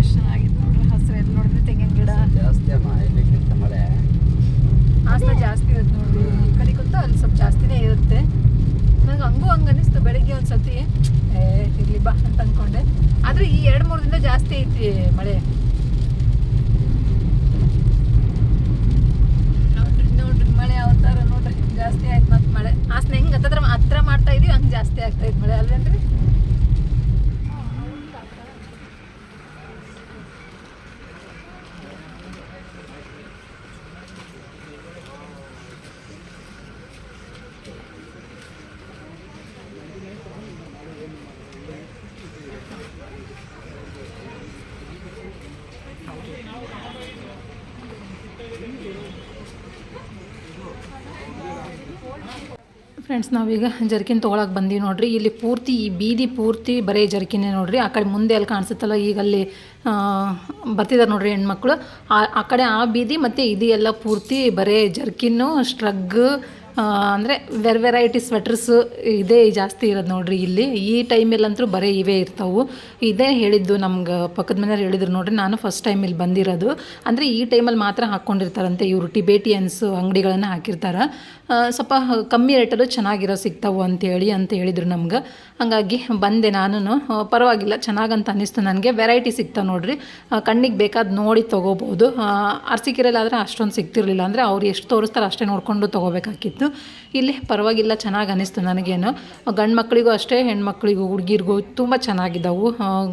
ಎಷ್ಟು ಚೆನ್ನಾಗಿದೆ ನೋಡ್ರಿ ಹಸಿರು ಎಲ್ಲಿ ನೋಡಿದ್ರೆ ತೆಂಗಿನ ಗಿಡ ಜಾಸ್ತಿ ಅಮ್ಮ ಇಲ್ಲಿಕ್ಕಿಂತ ಮಳೆ ಹಾಸನ ಜಾಸ್ತಿ ಇರುತ್ತೆ ನೋಡಿ. ಈ ಕಡೆ ಗೊತ್ತಾ ಅಲ್ಲಿ ಸ್ವಲ್ಪ ಜಾಸ್ತಿನೇ ಇರುತ್ತೆ. ನನಗೆ ಹಂಗೂ ಹಂಗೆ ಅನ್ನಿಸ್ತು ಬೆಳಿಗ್ಗೆ ಒಂದು ಸತಿ ಏ, ಇರ್ಲಿ ಬಾ ಅಂತ ಅಂದ್ಕೊಂಡೆ ಆದ್ರೆ ಈ ಎರಡು ಮೂರು ದಿನ ಜಾಸ್ತಿ ಐತಿ ಮಳೆ. ನೋಡ್ರಿ ನೋಡ್ರಿ, ಮಳೆ ಅವತಾರ ನೋಡ್ರಿ. ಜಾಸ್ತಿ ಆಯ್ತು ಮತ್ತೆ ಮಳೆ. ಹಾಸನ ಹೆಂಗೆ ಹತ್ತತ್ರ, ಹತ್ರ ಮಾಡ್ತಾ ಇದೀವಿ, ಹಂಗೆ ಜಾಸ್ತಿ ಆಗ್ತಾ ಇತ್ತು ಮಳೆ. ಅಲ್ವೇನ್ರಿ? ಫ್ರೆಂಡ್ಸ್ ನಾವೀಗ ಜರ್ಕಿನ್ ತೊಗೊಳಕ್ಕೆ ಬಂದೀವಿ ನೋಡ್ರಿ. ಇಲ್ಲಿ ಪೂರ್ತಿ ಈ ಬೀದಿ ಪೂರ್ತಿ ಬರೀ ಜರ್ಕಿನೇ ನೋಡ್ರಿ. ಆ ಕಡೆ ಮುಂದೆ ಅಲ್ಲಿ ಕಾಣಿಸುತ್ತಲ್ಲ, ಈಗ ಅಲ್ಲಿ ಬರ್ತಿದ್ದಾರೆ ನೋಡ್ರಿ ಹೆಣ್ಮಕ್ಳು. ಆ ಕಡೆ ಆ ಬೀದಿ ಮತ್ತು ಇದು ಎಲ್ಲ ಪೂರ್ತಿ ಬರೇ ಜರ್ಕಿನ್ನು ಸ್ಟ್ರಗ್ ಅಂದರೆ ವೆರ್ ವೆರೈಟಿ ಸ್ವೆಟರ್ಸ್ ಇದೇ ಜಾಸ್ತಿ ಇರೋದು ನೋಡ್ರಿ ಇಲ್ಲಿ. ಈ ಟೈಮಲ್ಲಂತೂ ಬರೀ ಇವೇ ಇರ್ತಾವೆ. ಇದೇ ಹೇಳಿದ್ದು ನಮ್ಗೆ ಪಕ್ಕದ ಮನೆಯವ್ರು ಹೇಳಿದ್ರು ನೋಡ್ರಿ, ನಾನು ಫಸ್ಟ್ ಟೈಮ್ ಇಲ್ಲಿ ಬಂದಿರೋದು. ಅಂದರೆ ಈ ಟೈಮಲ್ಲಿ ಮಾತ್ರ ಹಾಕ್ಕೊಂಡಿರ್ತಾರಂತೆ ಇವರು ಟಿಬೇಟಿಯನ್ಸ್ ಅಂಗಡಿಗಳನ್ನು ಹಾಕಿರ್ತಾರೆ. ಸ್ವಲ್ಪ ಕಮ್ಮಿ ರೇಟಲ್ಲು ಚೆನ್ನಾಗಿರೋ ಸಿಗ್ತಾವು ಅಂತೇಳಿ ಅಂತ ಹೇಳಿದರು ನಮ್ಗೆ. ಹಾಗಾಗಿ ಬಂದೆ ನಾನು ಪರವಾಗಿಲ್ಲ, ಚೆನ್ನಾಗಂತ ಅನ್ನಿಸ್ತು ನನಗೆ. ವೆರೈಟಿ ಸಿಗ್ತಾವೆ ನೋಡ್ರಿ. ಕಣ್ಣಿಗೆ ಬೇಕಾದ ನೋಡಿ ತೊಗೋಬೋದು. ಅರ್ಸಿಕೆರೆಲ್ಲಾದರೆ ಅಷ್ಟೊಂದು ಸಿಗ್ತಿರಲಿಲ್ಲ. ಅಂದರೆ ಅವ್ರು ಎಷ್ಟು ತೋರಿಸ್ತಾರೆ ಅಷ್ಟೇ ನೋಡಿಕೊಂಡು ತೊಗೋಬೇಕಾಗಿತ್ತು ಇಲ್ಲಿ ಪರವಾಗಿಲ್ಲ, ಚೆನ್ನಾಗಿ ಅನ್ನಿಸ್ತು ನನಗೇನು ಗಂಡು ಮಕ್ಕಳಿಗೂ ಅಷ್ಟೇ ಹೆಣ್ಮಕ್ಳಿಗೂ ಹುಡುಗಿರಿಗೂ ತುಂಬ ಚೆನ್ನಾಗಿದ್ದಾವು.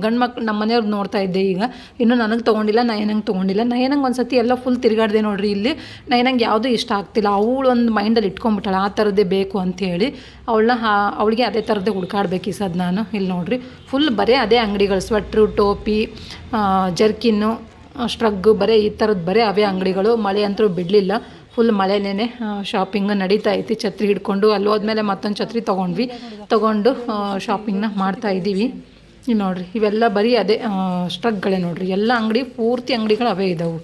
ಗಂಡು ಮಕ್ಳು ನಮ್ಮ ಮನೆಯವ್ರು ನೋಡ್ತಾ ಇದ್ದೆ ಈಗ. ಇನ್ನೂ ನನಗೆ ತೊಗೊಂಡಿಲ್ಲ, ನಯನಂಗೆ ತೊಗೊಂಡಿಲ್ಲ. ನಯನಂಗೆ ಒಂದು ಸತಿ ಎಲ್ಲ ಫುಲ್ ತಿರುಗಾಡ್ದೆ ನೋಡ್ರಿ ಇಲ್ಲಿ. ನಯನಂಗೆ ಯಾವುದೂ ಇಷ್ಟ ಆಗ್ತಿಲ್ಲ. ಅವಳು ಒಂದು ಮೈಂಡಲ್ಲಿ ಇಟ್ಕೊಂಡ್ಬಿಟ್ಟಾಳೆ, ಆ ಥರದ್ದೇ ಬೇಕು ಅಂಥೇಳಿ ಅವಳನ್ನ ಅವಳಿಗೆ ಅದೇ ಥರದ್ದೇ ಹುಡ್ಕಾಡ್ಬೇಕು ಈ ಸದ್ ನಾನು ಇಲ್ಲಿ ನೋಡ್ರಿ ಫುಲ್ ಬರೀ ಅದೇ ಅಂಗಡಿಗಳು ಸ್ವೆಟ್ರು ಟೋಪಿ ಜರ್ಕಿನ್ನು ಸ್ಟ್ರಗ್ಗು ಬರೀ ಈ ಥರದ್ದು ಬರೀ ಅವೇ ಅಂಗಡಿಗಳು. ಮಳೆ ಅಂತೂ ಬಿಡಲಿಲ್ಲ. ಫುಲ್ ಮಳೆನೇ ಶಾಪಿಂಗ್ ನಡೀತಾ ಐತಿ ಛತ್ರಿ ಹಿಡ್ಕೊಂಡು. ಅಲ್ಲಿ ಹೋದ್ಮೇಲೆ ಮತ್ತೊಂದು ಛತ್ರಿ ತೊಗೊಂಡ್ವಿ. ತೊಗೊಂಡು ಶಾಪಿಂಗ್ನ ಮಾಡ್ತಾ ಇದ್ದೀವಿ. ನೋಡಿರಿ ನೋಡ್ರಿ ಇವೆಲ್ಲ ಬರೀ ಅದೇ ಸ್ಟ್ರಗ್ಗಳೇ ನೋಡ್ರಿ. ಎಲ್ಲ ಅಂಗಡಿ ಪೂರ್ತಿ ಅಂಗಡಿಗಳು ಅವೇ ಇದಾವೆ.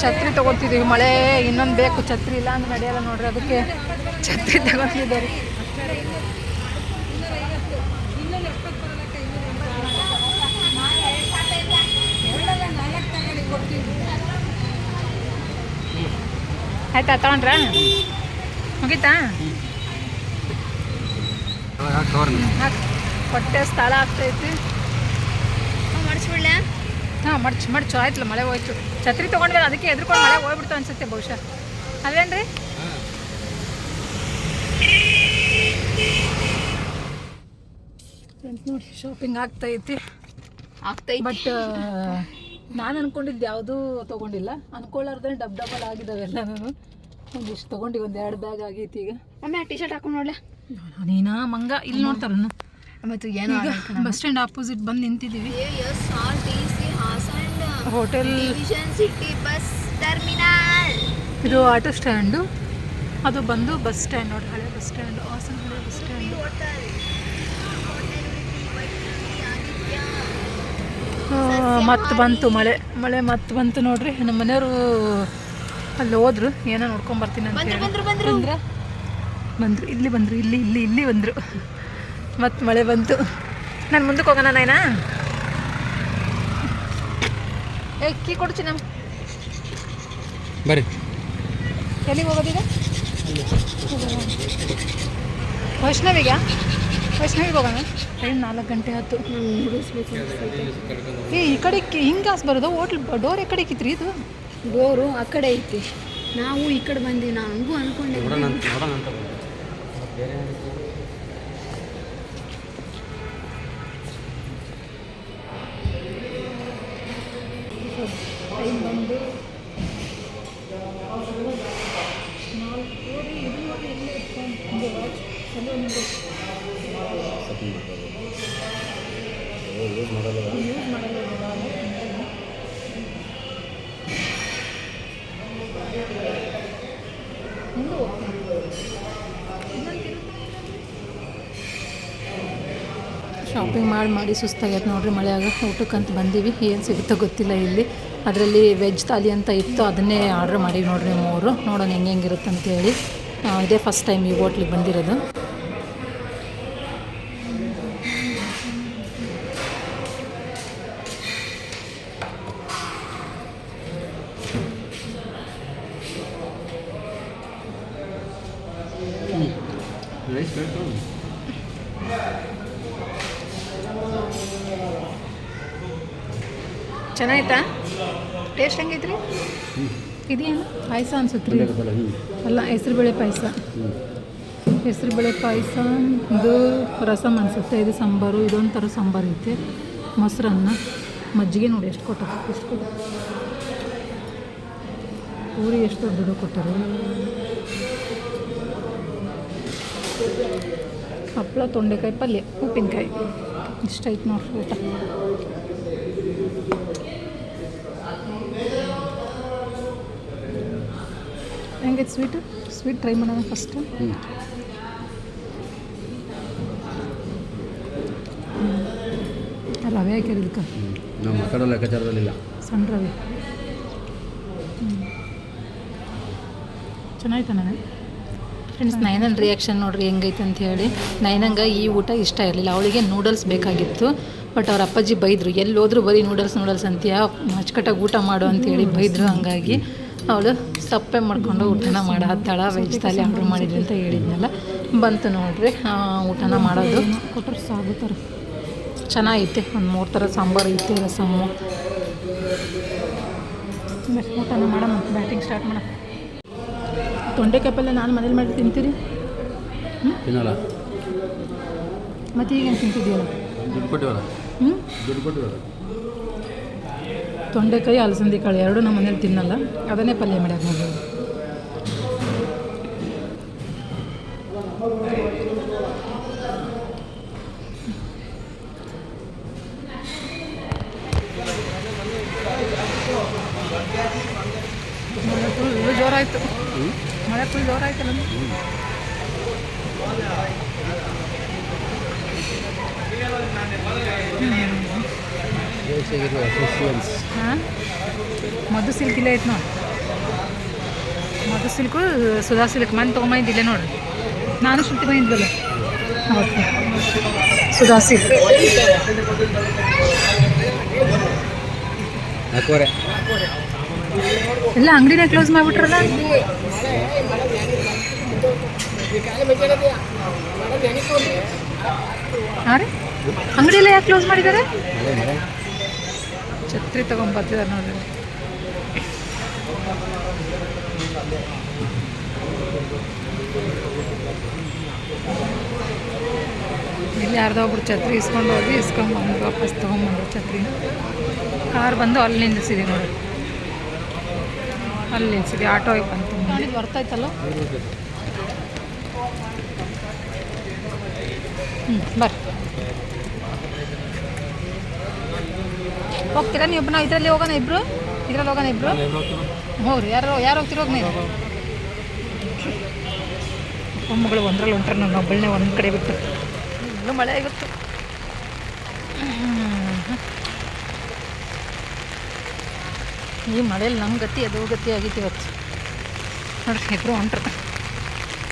ಛತ್ರಿ ತಗೊಳ್ತಿದ್ದೀವಿ ಮಳೆ ಇನ್ನೊಂದು ಬೇಕು. ಛತ್ರಿ ಇಲ್ಲ ಅಂದ್ರೆ ನಡೆಯಲ್ಲ ನೋಡ್ರಿ ಅದಕ್ಕೆ ಛತ್ರಿ ತಗೊತಿದ್ದಾರೆ ಆಯ್ತಾ ತಗೊಂಡ್ರ? ಮುಗೀತಾ? ಹೊಟ್ಟೆ ಸ್ಥಳ ಆಗ್ತೈತಿ. ಮಾಡಿಸ್ಬಿಡ್ಲೆ ಹಾಂ ಮಡ್ಚು ಮಡ್ಚು ಆಯ್ತಲ್ಲ ಮಳೆ ಹೋಯ್ತು. ಛತ್ರಿ ತೊಗೊಂಡ್ಬೇಕು ಅದಕ್ಕೆ ಎದ್ರುಕೊಂಡು ಮಳೆ ಹೋಗ್ಬಿಡ್ತು ಅನ್ಸುತ್ತೆ ಬಹುಶಃ. ಫ್ರೆಂಡ್ಸ್ ನೋಡಿ ಶಾಪಿಂಗ್ ಆಗ್ತೈತಿ ಆಗ್ತೈತಿ ಬಟ್ ನಾನು ಅನ್ಕೊಂಡಿದ್ದು ಯಾವುದೂ ತೊಗೊಂಡಿಲ್ಲ. ಅನ್ಕೊಳ್ಳಾರ್ದೇ ಡಬ್ ಡಬಲ್ ಆಗಿದ್ದಾವೆ ಎಲ್ಲನೂ ಒಂದಿಷ್ಟು ತೊಗೊಂಡಿ ಒಂದು ಎರಡು ಬ್ಯಾಗ್ ಆಗೈತಿ ಈಗ. ಅಮ್ಮ ಟಿ ಶರ್ಟ್ ಹಾಕೊಂಡು ನೋಡ್ಲಾ? ನೀನಾ ಮಂಗ ಇಲ್ಲಿ ನೋಡ್ತಾರ ಮತ್ತು ಏನು ಬಸ್ ಸ್ಟ್ಯಾಂಡ್ ಆಪೋಸಿಟ್ ಬಂದು ನಿಂತಿದ್ದೀವಿ S R T C Hassan hotel. City bus terminal ಇದು ಆಟೋ ಸ್ಟ್ಯಾಂಡು. ಅದು ಬಂದು ಬಸ್ ಸ್ಟ್ಯಾಂಡ್ ನೋಡಿ ಹಳೆ ಬಸ್ ಸ್ಟ್ಯಾಂಡ್ ಹಾಸನ ಹಳೆ ಬಸ್ ಸ್ಟ್ಯಾಂಡ್. ಮತ್ತೆ ಬಂತು ಮಳೆ. ಮಳೆ ಮತ್ತೆ ಬಂತು ನೋಡ್ರಿ. ನಮ್ಮ ಮನೆಯವರು ಅಲ್ಲಿ ಹೋದ್ರು. ಏನೋ ನೋಡ್ಕೊಂಡ್ ಬರ್ತೀನಿ ಅಂತ ಬಂದ್ರ ಬಂದ್ರು ಇಲ್ಲಿ ಬಂದ್ರು. ಇಲ್ಲಿ ಇಲ್ಲಿ ಇಲ್ಲಿ ಬಂದರು. ಮತ್ತೆ ಮಳೆ ಬಂತು. ನಾನು ಮುಂದಕ್ಕೆ ಹೋಗೋಣ ನಾಯ್ನಾ? ಏ ಕೀ ಕೊಡ್ತೀನಿ? ನಮ್ಮ ಬರ್ರಿ. ಎಲ್ಲಿಗೆ ಹೋಗೋದೀಗ ವೈಷ್ಣವಿಗ? ವೈಷ್ಣವಿಗೆ ಹೋಗೋಣ? ಟೈಮ್ ನಾಲ್ಕು ಗಂಟೆ ಆಯ್ತು ಏ ಈ ಕಡೆ ಹಿಂಗೆ ಬರೋದು? ಹೋಟ್ಲ್ ಡೋರ್ ಎಕಡೆ ಕಡೆ ಇಕ್ಕಿತ್ರಿ ಇದು? ಡೋರು ಆ ಕಡೆ ಐತಿ. ನಾವು ಈ ಕಡೆ ಬಂದೀವಿ. ನಾವು ಹಂಗೂ ಅನ್ಕೊಂಡೆ. ನೋಡೋಣ ಅಂತ ನೋಡೋಣ ಅಂತ ಬೇರೆ ಟೈಮ್ ಬಂದು ಯೂಸ್ ಮಾಡಲ್ಲ ಶಾಪಿಂಗ್ ಮಾಡಿ ಮಾಡಿ ಸುಸ್ತಾಗೈತೆ ನೋಡ್ರಿ ಮಳೆಯಾಗ. ಊಟಕ್ಕಂತ ಬಂದೀವಿ. ಏನು ಸಿಗುತ್ತೋ ಗೊತ್ತಿಲ್ಲ ಇಲ್ಲಿ. ಅದರಲ್ಲಿ ವೆಜ್ ಥಾಲಿ ಅಂತ ಇತ್ತು. ಅದನ್ನೇ ಆರ್ಡ್ರ್ ಮಾಡಿ ನೋಡ್ರಿ ಮೂರು. ನೋಡೋಣ ಹೆಂಗೆ ಇರುತ್ತೆ ಅಂತೇಳಿ ಇದೇ ಫಸ್ಟ್ ಟೈಮ್ ಈ ಹೋಟ್ಲಿಗೆ ಬಂದಿರೋದು. ರೈಸ್ ಚೆನ್ನಾಯ್ತಾ? ಟೇಸ್ಟ್ ಹೆಂಗೈತ್ರಿ? ಇದೇನು? ಪಾಯಸ ಅನ್ಸುತ್ತೆ ರೀ ಅಲ್ಲ ಹೆಸ್ರು ಹೆಸರುಬೇಳೆ ಪಾಯಸ. ಹೆಸರುಬೇಳೆ ಪಾಯಸ, ಇದು ರಸಮ್ ಅನಿಸುತ್ತೆ, ಇದು ಸಾಂಬಾರು, ಇದೊಂಥರ ಸಾಂಬಾರು ಐತೆ. ಮೊಸರನ್ನ ಮಜ್ಜಿಗೆ ನೋಡಿ, ಎಷ್ಟು ಕೊಟ್ಟ ಎಷ್ಟು ಕೊಟ್ಟ ಪೂರಿ ಎಷ್ಟು ದೊಡ್ಡ ಕೊಟ್ಟರು? ಹಪ್ಪಳ, ತೊಂಡೆಕಾಯಿ, ಪಲ್ಯ, ಉಪ್ಪಿನಕಾಯಿ. ಇಷ್ಟ ಐತೆ ನೋಡ್ರಿ ಊಟ. ಹೆಂಗೈತೆ ಸ್ವೀಟ್? ಸ್ವೀಟ್ ಟ್ರೈ ಮಾಡೋಣ ಫಸ್ಟು ರವೆ ಹಾಕ್ಯಾರ ಇದಕ್ಕೆ ನಾವು ಮಕ್ಕಳ ಲೆಕ್ಕಾಚಾರದಲ್ಲಿಲ್ಲ ಸಣ್ಣ ರವೆ. ಚೆನ್ನಾಯ್ತು ನಾನು? ಫ್ರೆಂಡ್ಸ್ ನೈನನ್ ರಿಯಾಕ್ಷನ್ ನೋಡ್ರಿ ಹೆಂಗೈತೆ ಅಂತ ಹೇಳಿ. ನೈನಂಗೆ ಈ ಊಟ ಇಷ್ಟ ಇರಲಿಲ್ಲ. ಅವಳಿಗೆ ನೂಡಲ್ಸ್ ಬೇಕಾಗಿತ್ತು. ಬಟ್ ಅವ್ರ ಅಪ್ಪಾಜಿ ಬೈದರು ಎಲ್ಲಿ ಹೋದ್ರು ಬರೀ ನೂಡಲ್ಸ್ ನೂಡಲ್ಸ್ ಅಂತೀಯ? ಅಚ್ಚುಕಟ್ಟಾಗಿ ಊಟ ಮಾಡು ಅಂತೇಳಿ ಬೈದರು ಹಂಗಾಗಿ. ಅವಳು ಸಪ್ಪೆ ಮಾಡ್ಕೊಂಡು ಊಟನ ಮಾಡ. ಹತ್ತಾಳ ವೆಜ್ ತಾಲಿ ಆರ್ಡ್ರ್ ಮಾಡಿದ್ರಿ ಅಂತ ಹೇಳಿದ್ನಲ್ಲ. ಬಂತು ನೋಡ್ರಿ. ಊಟನ ಮಾಡೋದು. ಕೊಟ್ಟರೆ ಸಾಗುತ್ತಾರೆ ಚೆನ್ನಾಗೈತೆ. ಒಂದು ಮೂರು ಥರ ಸಾಂಬಾರು ಐತೆ ರಸಮ್ಮು ಬಸ್ ಊಟನ ಮಾಡೋಣ. ಬ್ಯಾಟಿಂಗ್ ಸ್ಟಾರ್ಟ್ ಮಾಡೋಣ. ತೊಂಡೆಕಾಯಿ ಪಲ್ಯ ನಾನು ಮನೇಲಿ ಮಾಡಿ ತಿಂತೀರಿ? ತಿನ್ನಲ್ಲ. ಮತ್ತೆ ಈಗೇನು ತಿಂತಿದ್ದೀರಾ ದುಡ್ಡು ಕೊಟ್ಟಿವಲ್ಲ? ಹ್ಞೂ ದುಡ್ಡು ಕೊಟ್ಟಿವಲ್ಲ? ತೊಂಡೆಕಾಯಿ, ಅಲಸಂದಿ ಕಾಳು ಎರಡು ನಮ್ಮ ಮನೇಲಿ ತಿನ್ನಲ್ಲ. ಅದನ್ನೇ ಪಲ್ಯ ಮಾಡ್ಯಾಗ ನೋಡಿ ಮಳೆ ಫುಲ್ ಜೋರಾಯಿತು ಮಳೆ ಫುಲ್ ಜೋರಾಯ್ತಲ್ಲ ಎಫಿಷಿಯನ್ಸ್ ಹಾಂ? ಮಧು ಸಿಲ್ಕ್ ಇಲ್ಲೇ ಐತೆ ನೋಡಿ. ಮಧು ಸಿಲ್ಕು ಸುಧಾ ಸಿಲ್ಕ್ ಮನೆ ತೊಗೊಂಬಂದಿದ್ದಿಲ್ಲ ನೋಡ್ರಿ. ನಾನು ಸುಟ್ಟಿ ಬಂದಿದ್ವಲ್ಲ. ಹೌದು ಸುಧಾ ಸಿಲ್ಕ್ ಇಲ್ಲ ಎಲ್ಲ ಅಂಗಡಿನೇ ಕ್ಲೋಸ್ ಮಾಡಿಬಿಟ್ರಲ್ಲ? ಹಾಂ ರೀ? ಅಂಗಡಿ ಎಲ್ಲ ಯಾಕೆ ಕ್ಲೋಸ್ ಮಾಡಿದ್ದಾರೆ? ಛತ್ರಿ ತೊಗೊಂಬರ್ತಿದ್ದಾರೆ ನೋಡ್ರಿ. ಇಲ್ಲಿ ಯಾರ್ದೋ ಒಬ್ರು ಛತ್ರಿ ಇಸ್ಕೊಂಡು ಹೋಗಿ ಇಸ್ಕೊಂಡು ಬಂದು ವಾಪಸ್ ತೊಗೊಂಬಂದ್ರು ಛತ್ರಿ. ಕಾರ್ ಬಂದು ಅಲ್ಲಿ ನಿಲ್ಲಿಸಿದೆ ನೋಡಿ ಅಲ್ಲಿ ನಿಲ್ಲಿಸಿದೆ ಆಟೋ ಬಂತು. ಬರ್ತಾಯ್ತಲ್ಲ? ಹ್ಞೂ ಬರ್ರಿ. ಹೋಗ್ತೀರಾ ನೀವು ನಾವು ಇದರಲ್ಲಿ ಹೋಗೋಣ ಇಬ್ರು? ಇದ್ರಲ್ಲಿ ಹೋಗೋಣ ಇಬ್ರು? ಹ್ಞೂ ರೀ ಯಾರು ಯಾರು ಹೋಗ್ತಿರೋ ನೀವು. ಮಗಳು ಒಂದ್ರಲ್ಲಿ ಹೊಂಟ್ರೆ ನನ್ನ ಒಬ್ಬಳನ್ನೇ ಒಂದು ಕಡೆ ಬಿಟ್ಟು. ಇನ್ನೂ ಮಳೆ ಆಗುತ್ತೆ. ಈ ಮಳೆಯಲ್ಲಿ ನಮ್ಮ ಗತಿ ಅದು ಗತಿ ಆಗೈತಿ ಇವತ್ತು. ನೋಡ್ರಿ ಇಬ್ಬರು ಹೊಂಟ್ರ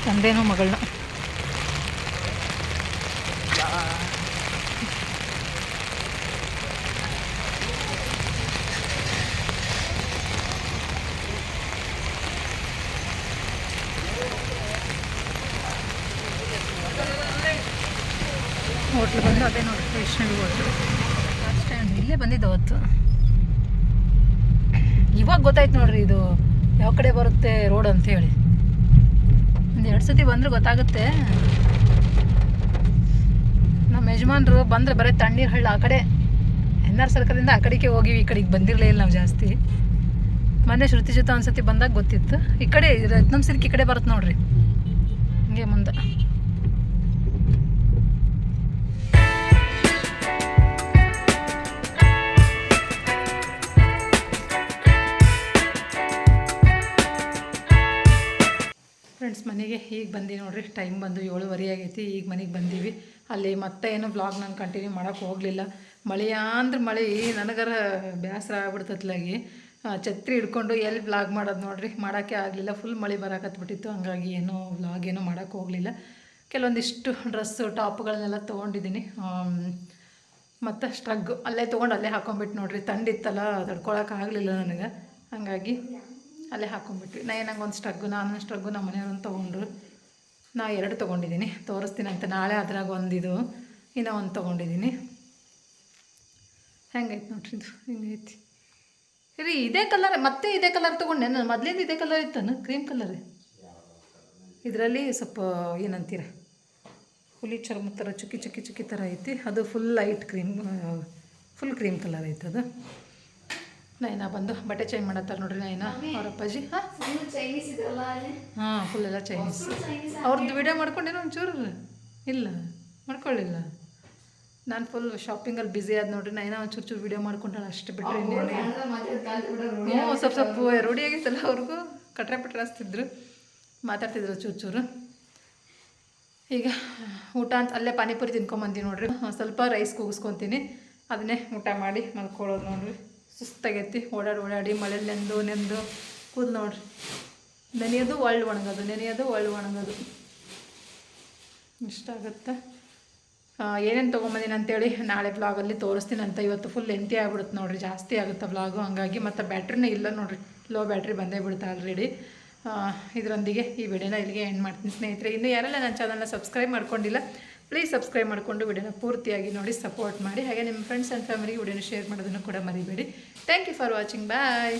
ತಂದೇನೋ ಮಗಳನ್ನ ಹೋಟ್ಲ್ ಬಂದು ಅದೇ ನೋಡಿ ವೈಷ್ಣವಿ ಹೋಟ್ಲು ಬಸ್ ಸ್ಟ್ಯಾಂಡ್ ಇಲ್ಲೇ ಬಂದಿದ್ದು ಅವತ್ತು ಇವಾಗ ಗೊತ್ತಾಯ್ತು ನೋಡ್ರಿ ಇದು ಯಾವ ಕಡೆ ಬರುತ್ತೆ ರೋಡ್ ಅಂತ ಹೇಳಿ ಸತಿ ಬಂದ್ರೆ ಗೊತ್ತಾಗುತ್ತೆ. ನಮ್ಮ ಯಜಮಾನ್ರು ಬಂದ್ರೆ ಬರೀ ತಣ್ಣೀರು ಹಳ್ಳ ಆ ಕಡೆ. ಎನ್ ಆರ್ ಸರ್ಕಲಿಂದ ಆ ಕಡೆಗೆ ಹೋಗಿವಿ ಈ ಕಡೆಗೆ ಬಂದಿರಲೇ ಇಲ್ಲ ನಾವು ಜಾಸ್ತಿ. ಮೊನ್ನೆ ಶ್ರುತಿ ಜೊತೆ ಒಂದ್ಸತಿ ಬಂದಾಗ ಗೊತ್ತಿತ್ತು. ಈ ಕಡೆ ರತ್ನಂ ಸಿಲ್ಕ್ ಈ ಕಡೆ ಬರುತ್ತೆ ನೋಡ್ರಿ. ಹಿಂಗೆ ಮುಂದೆ. ಫ್ರೆಂಡ್ಸ್, ಮನೆಗೆ ಈಗ ಬಂದು ನೋಡ್ರಿ. ಟೈಮ್ ಬಂದು ಏಳುವರೆ ಆಗೈತಿ ಈಗ ಮನೆಗೆ ಬಂದೀವಿ. ಅಲ್ಲಿ ಮತ್ತೆ ಏನೋ ಬ್ಲಾಗ್ ನಾನು ಕಂಟಿನ್ಯೂ ಮಾಡೋಕ್ಕೆ ಹೋಗಲಿಲ್ಲ. ಮಳೆ ಅಂದ್ರೆ ಮಳೆ ನನಗರ ಬೇಸರ ಆಗ್ಬಿಡ್ತತ್ಲಾಗಿ. ಛತ್ರಿ ಹಿಡ್ಕೊಂಡು ಎಲ್ಲಿ ಬ್ಲಾಗ್ ಮಾಡೋದು ನೋಡ್ರಿ. ಮಾಡೋಕ್ಕೆ ಆಗಲಿಲ್ಲ. ಫುಲ್ ಮಳೆ ಬರಾಕತ್ಬಿಟ್ಟಿತ್ತು. ಹಂಗಾಗಿ ಏನೂ ಬ್ಲಾಗ್ ಏನೂ ಮಾಡೋಕ್ಕೆ ಹೋಗಲಿಲ್ಲ. ಕೆಲವೊಂದಿಷ್ಟು ಡ್ರೆಸ್ಸು ಟಾಪ್ಗಳನ್ನೆಲ್ಲ ತೊಗೊಂಡಿದ್ದೀನಿ ಮತ್ತು ಸ್ಟ್ರಗ್ ಅಲ್ಲೇ ತೊಗೊಂಡು ಅಲ್ಲೇ ಹಾಕೊಂಡ್ಬಿಟ್ಟು ನೋಡ್ರಿ. ತಂಡಿತ್ತಲ್ಲ ತಡ್ಕೊಳಕ್ಕೆ ಆಗಲಿಲ್ಲ ನನಗೆ. ಹಾಗಾಗಿ ಅಲ್ಲೇ ಹಾಕೊಂಡ್ಬಿಟ್ವಿ. ನಾ ಏನಂಗೆ ಒಂದು ಸ್ಟ್ರಗ್ಗು ನಾನು ಸ್ಟ್ರಗ್ಗು ನಮ್ಮ ಮನೆಯವ್ರನ್ನ ತೊಗೊಂಡ್ರು. ನಾ ಎರಡು ತೊಗೊಂಡಿದ್ದೀನಿ ತೋರಿಸ್ತೀನಿ ಅಂತ. ನಾಳೆ ಅದ್ರಾಗ ಒಂದಿದು, ಇನ್ನೂ ಒಂದು ತೊಗೊಂಡಿದ್ದೀನಿ ಹೆಂಗೈತೆ ನೋಡ್ರಿ ಇದು? ಹಿಂಗೈತಿ? ರೀ, ಇದೇ ಕಲರ್, ಮತ್ತೆ ಇದೇ ಕಲರ್ ತೊಗೊಂಡೆ. ನಾನು ಮೊದಲಿಂದ ಇದೇ ಕಲರ್ ಇತ್ತಾನ? Cream colour? ಇದರಲ್ಲಿ ಸ್ವಲ್ಪ, ಏನಂತೀರ? ಹುಲಿ ಚರ್ಮ ಥರ ಚುಕ್ಕಿ ಚುಕ್ಕಿ ಚುಕ್ಕಿ ಥರ ಐತಿ. ಅದು full light cream full cream colour ಐತೆ ಅದು ನೈನಾ ಬಂದು ಬಟ್ಟೆ ಚೇಂಜ್ ಮಾಡತ್ತಾರೆ ನೋಡ್ರಿ ನಯನ ಅವ್ರ ಅಪ್ಪಾಜಿ ಹಾಂ? ಫುಲ್ ಎಲ್ಲ ಚೈನೀಸ್ ಅವ್ರದ್ದು ವಿಡಿಯೋ ಮಾಡ್ಕೊಂಡೇನೋ ಒಂಚೂರು ಇಲ್ಲ. ಮಾಡ್ಕೊಳ್ಳಿಲ್ಲ. ನಾನು ಫುಲ್ ಶಾಪಿಂಗಲ್ಲಿ ಬ್ಯುಸಿ ಆದ ನೋಡ್ರಿ ನಯನ ಒಂಚೂರು ಚೂರು ವಿಡಿಯೋ ಮಾಡ್ಕೊಂಡಾಳ ಅಷ್ಟು ಬಿಟ್ಟರೆ ಇನ್ನೇನು ಹ್ಞೂ ಸ್ವಲ್ಪ ಸ್ವಲ್ಪ ರೂಢಿ ಆಗಿತ್ತಲ್ಲ ಅವ್ರಿಗೂ ಕಟ್ರೆ ಪಟ್ರೆ ಹಚ್ತಿದ್ರು. ಮಾತಾಡ್ತಿದ್ರು ಚೂರು ಚೂರು. ಈಗ ಊಟ ಅಂತ ಅಲ್ಲೇ ಪಾನಿಪುರಿ ತಿನ್ಕೊಂಬಂದಿ ನೋಡ್ರಿ. ಸ್ವಲ್ಪ ರೈಸ್ ಕೂಗಿಸ್ಕೊತೀನಿ. ಅದನ್ನೇ ಊಟ ಮಾಡಿ ಮಲ್ಕೊಳ್ಳೋದು ನೋಡ್ರಿ. ಸುಸ್ತಾಗೈತಿ. ಓಡಾಡಿ ಓಡಾಡಿ ಮಳೆಲಿ ನೆಂದು ನೆಂದು. ಕೂದ್ ನೋಡ್ರಿ. ನೆನೆಯೋದು ಒಳ್ಳೆ ಒಣಗೋದು, ನೆನೆಯೋದು ಒಳ್ಳೆ ಒಣಗೋದು. ಇಷ್ಟ ಆಗುತ್ತೆ. ಏನೇನು ತೊಗೊಂಬಂದಿನಿ ಅಂತೇಳಿ ನಾಳೆ ಬ್ಲಾಗಲ್ಲಿ ಅಂತ ಇವತ್ತು ಫುಲ್ ಎಂತಿ ಆಗ್ಬಿಡುತ್ತೆ ನೋಡ್ರಿ. ಜಾಸ್ತಿ ಆಗುತ್ತೆ ಬ್ಲಾಗು ಹಂಗಾಗಿ ಮತ್ತು ಬ್ಯಾಟ್ರಿನೇ ಇಲ್ಲ ನೋಡ್ರಿ. ಲೋ ಬ್ಯಾಟ್ರಿ ಬಂದೇ ಬಿಡುತ್ತೆ ಆಲ್ರೆಡಿ ಇದರೊಂದಿಗೆ ಈ ವಿಡಿಯೋನ ಇಲ್ಲಿಗೆ ಎಂಡ್ ಮಾಡ್ತೀನಿ ಸ್ನೇಹಿತರೆ. ಇನ್ನು ಯಾರೆಲ್ಲ ನನ್ನ ಚಾನಲ್ನ ಸಬ್ಸ್ಕ್ರೈಬ್ ಮಾಡ್ಕೊಂಡಿಲ್ಲ ಪ್ಲೀಸ್ ಸಬ್ಸ್ಕ್ರೈಬ್ ಮಾಡಿಕೊಂಡು ವಿಡಿಯೋನ ಪೂರ್ತಿಯಾಗಿ ನೋಡಿ ಸಪೋರ್ಟ್ ಮಾಡಿ. ಹಾಗೆ ನಿಮ್ಮ ಫ್ರೆಂಡ್ಸ್ ಆ್ಯಂಡ್ ಫ್ಯಾಮಿಲಿಗೆ ವಿಡಿಯೋನ ಶೇರ್ ಮಾಡೋದನ್ನು ಕೂಡ ಮರಿಬೇಡಿ. Thank you for watching bye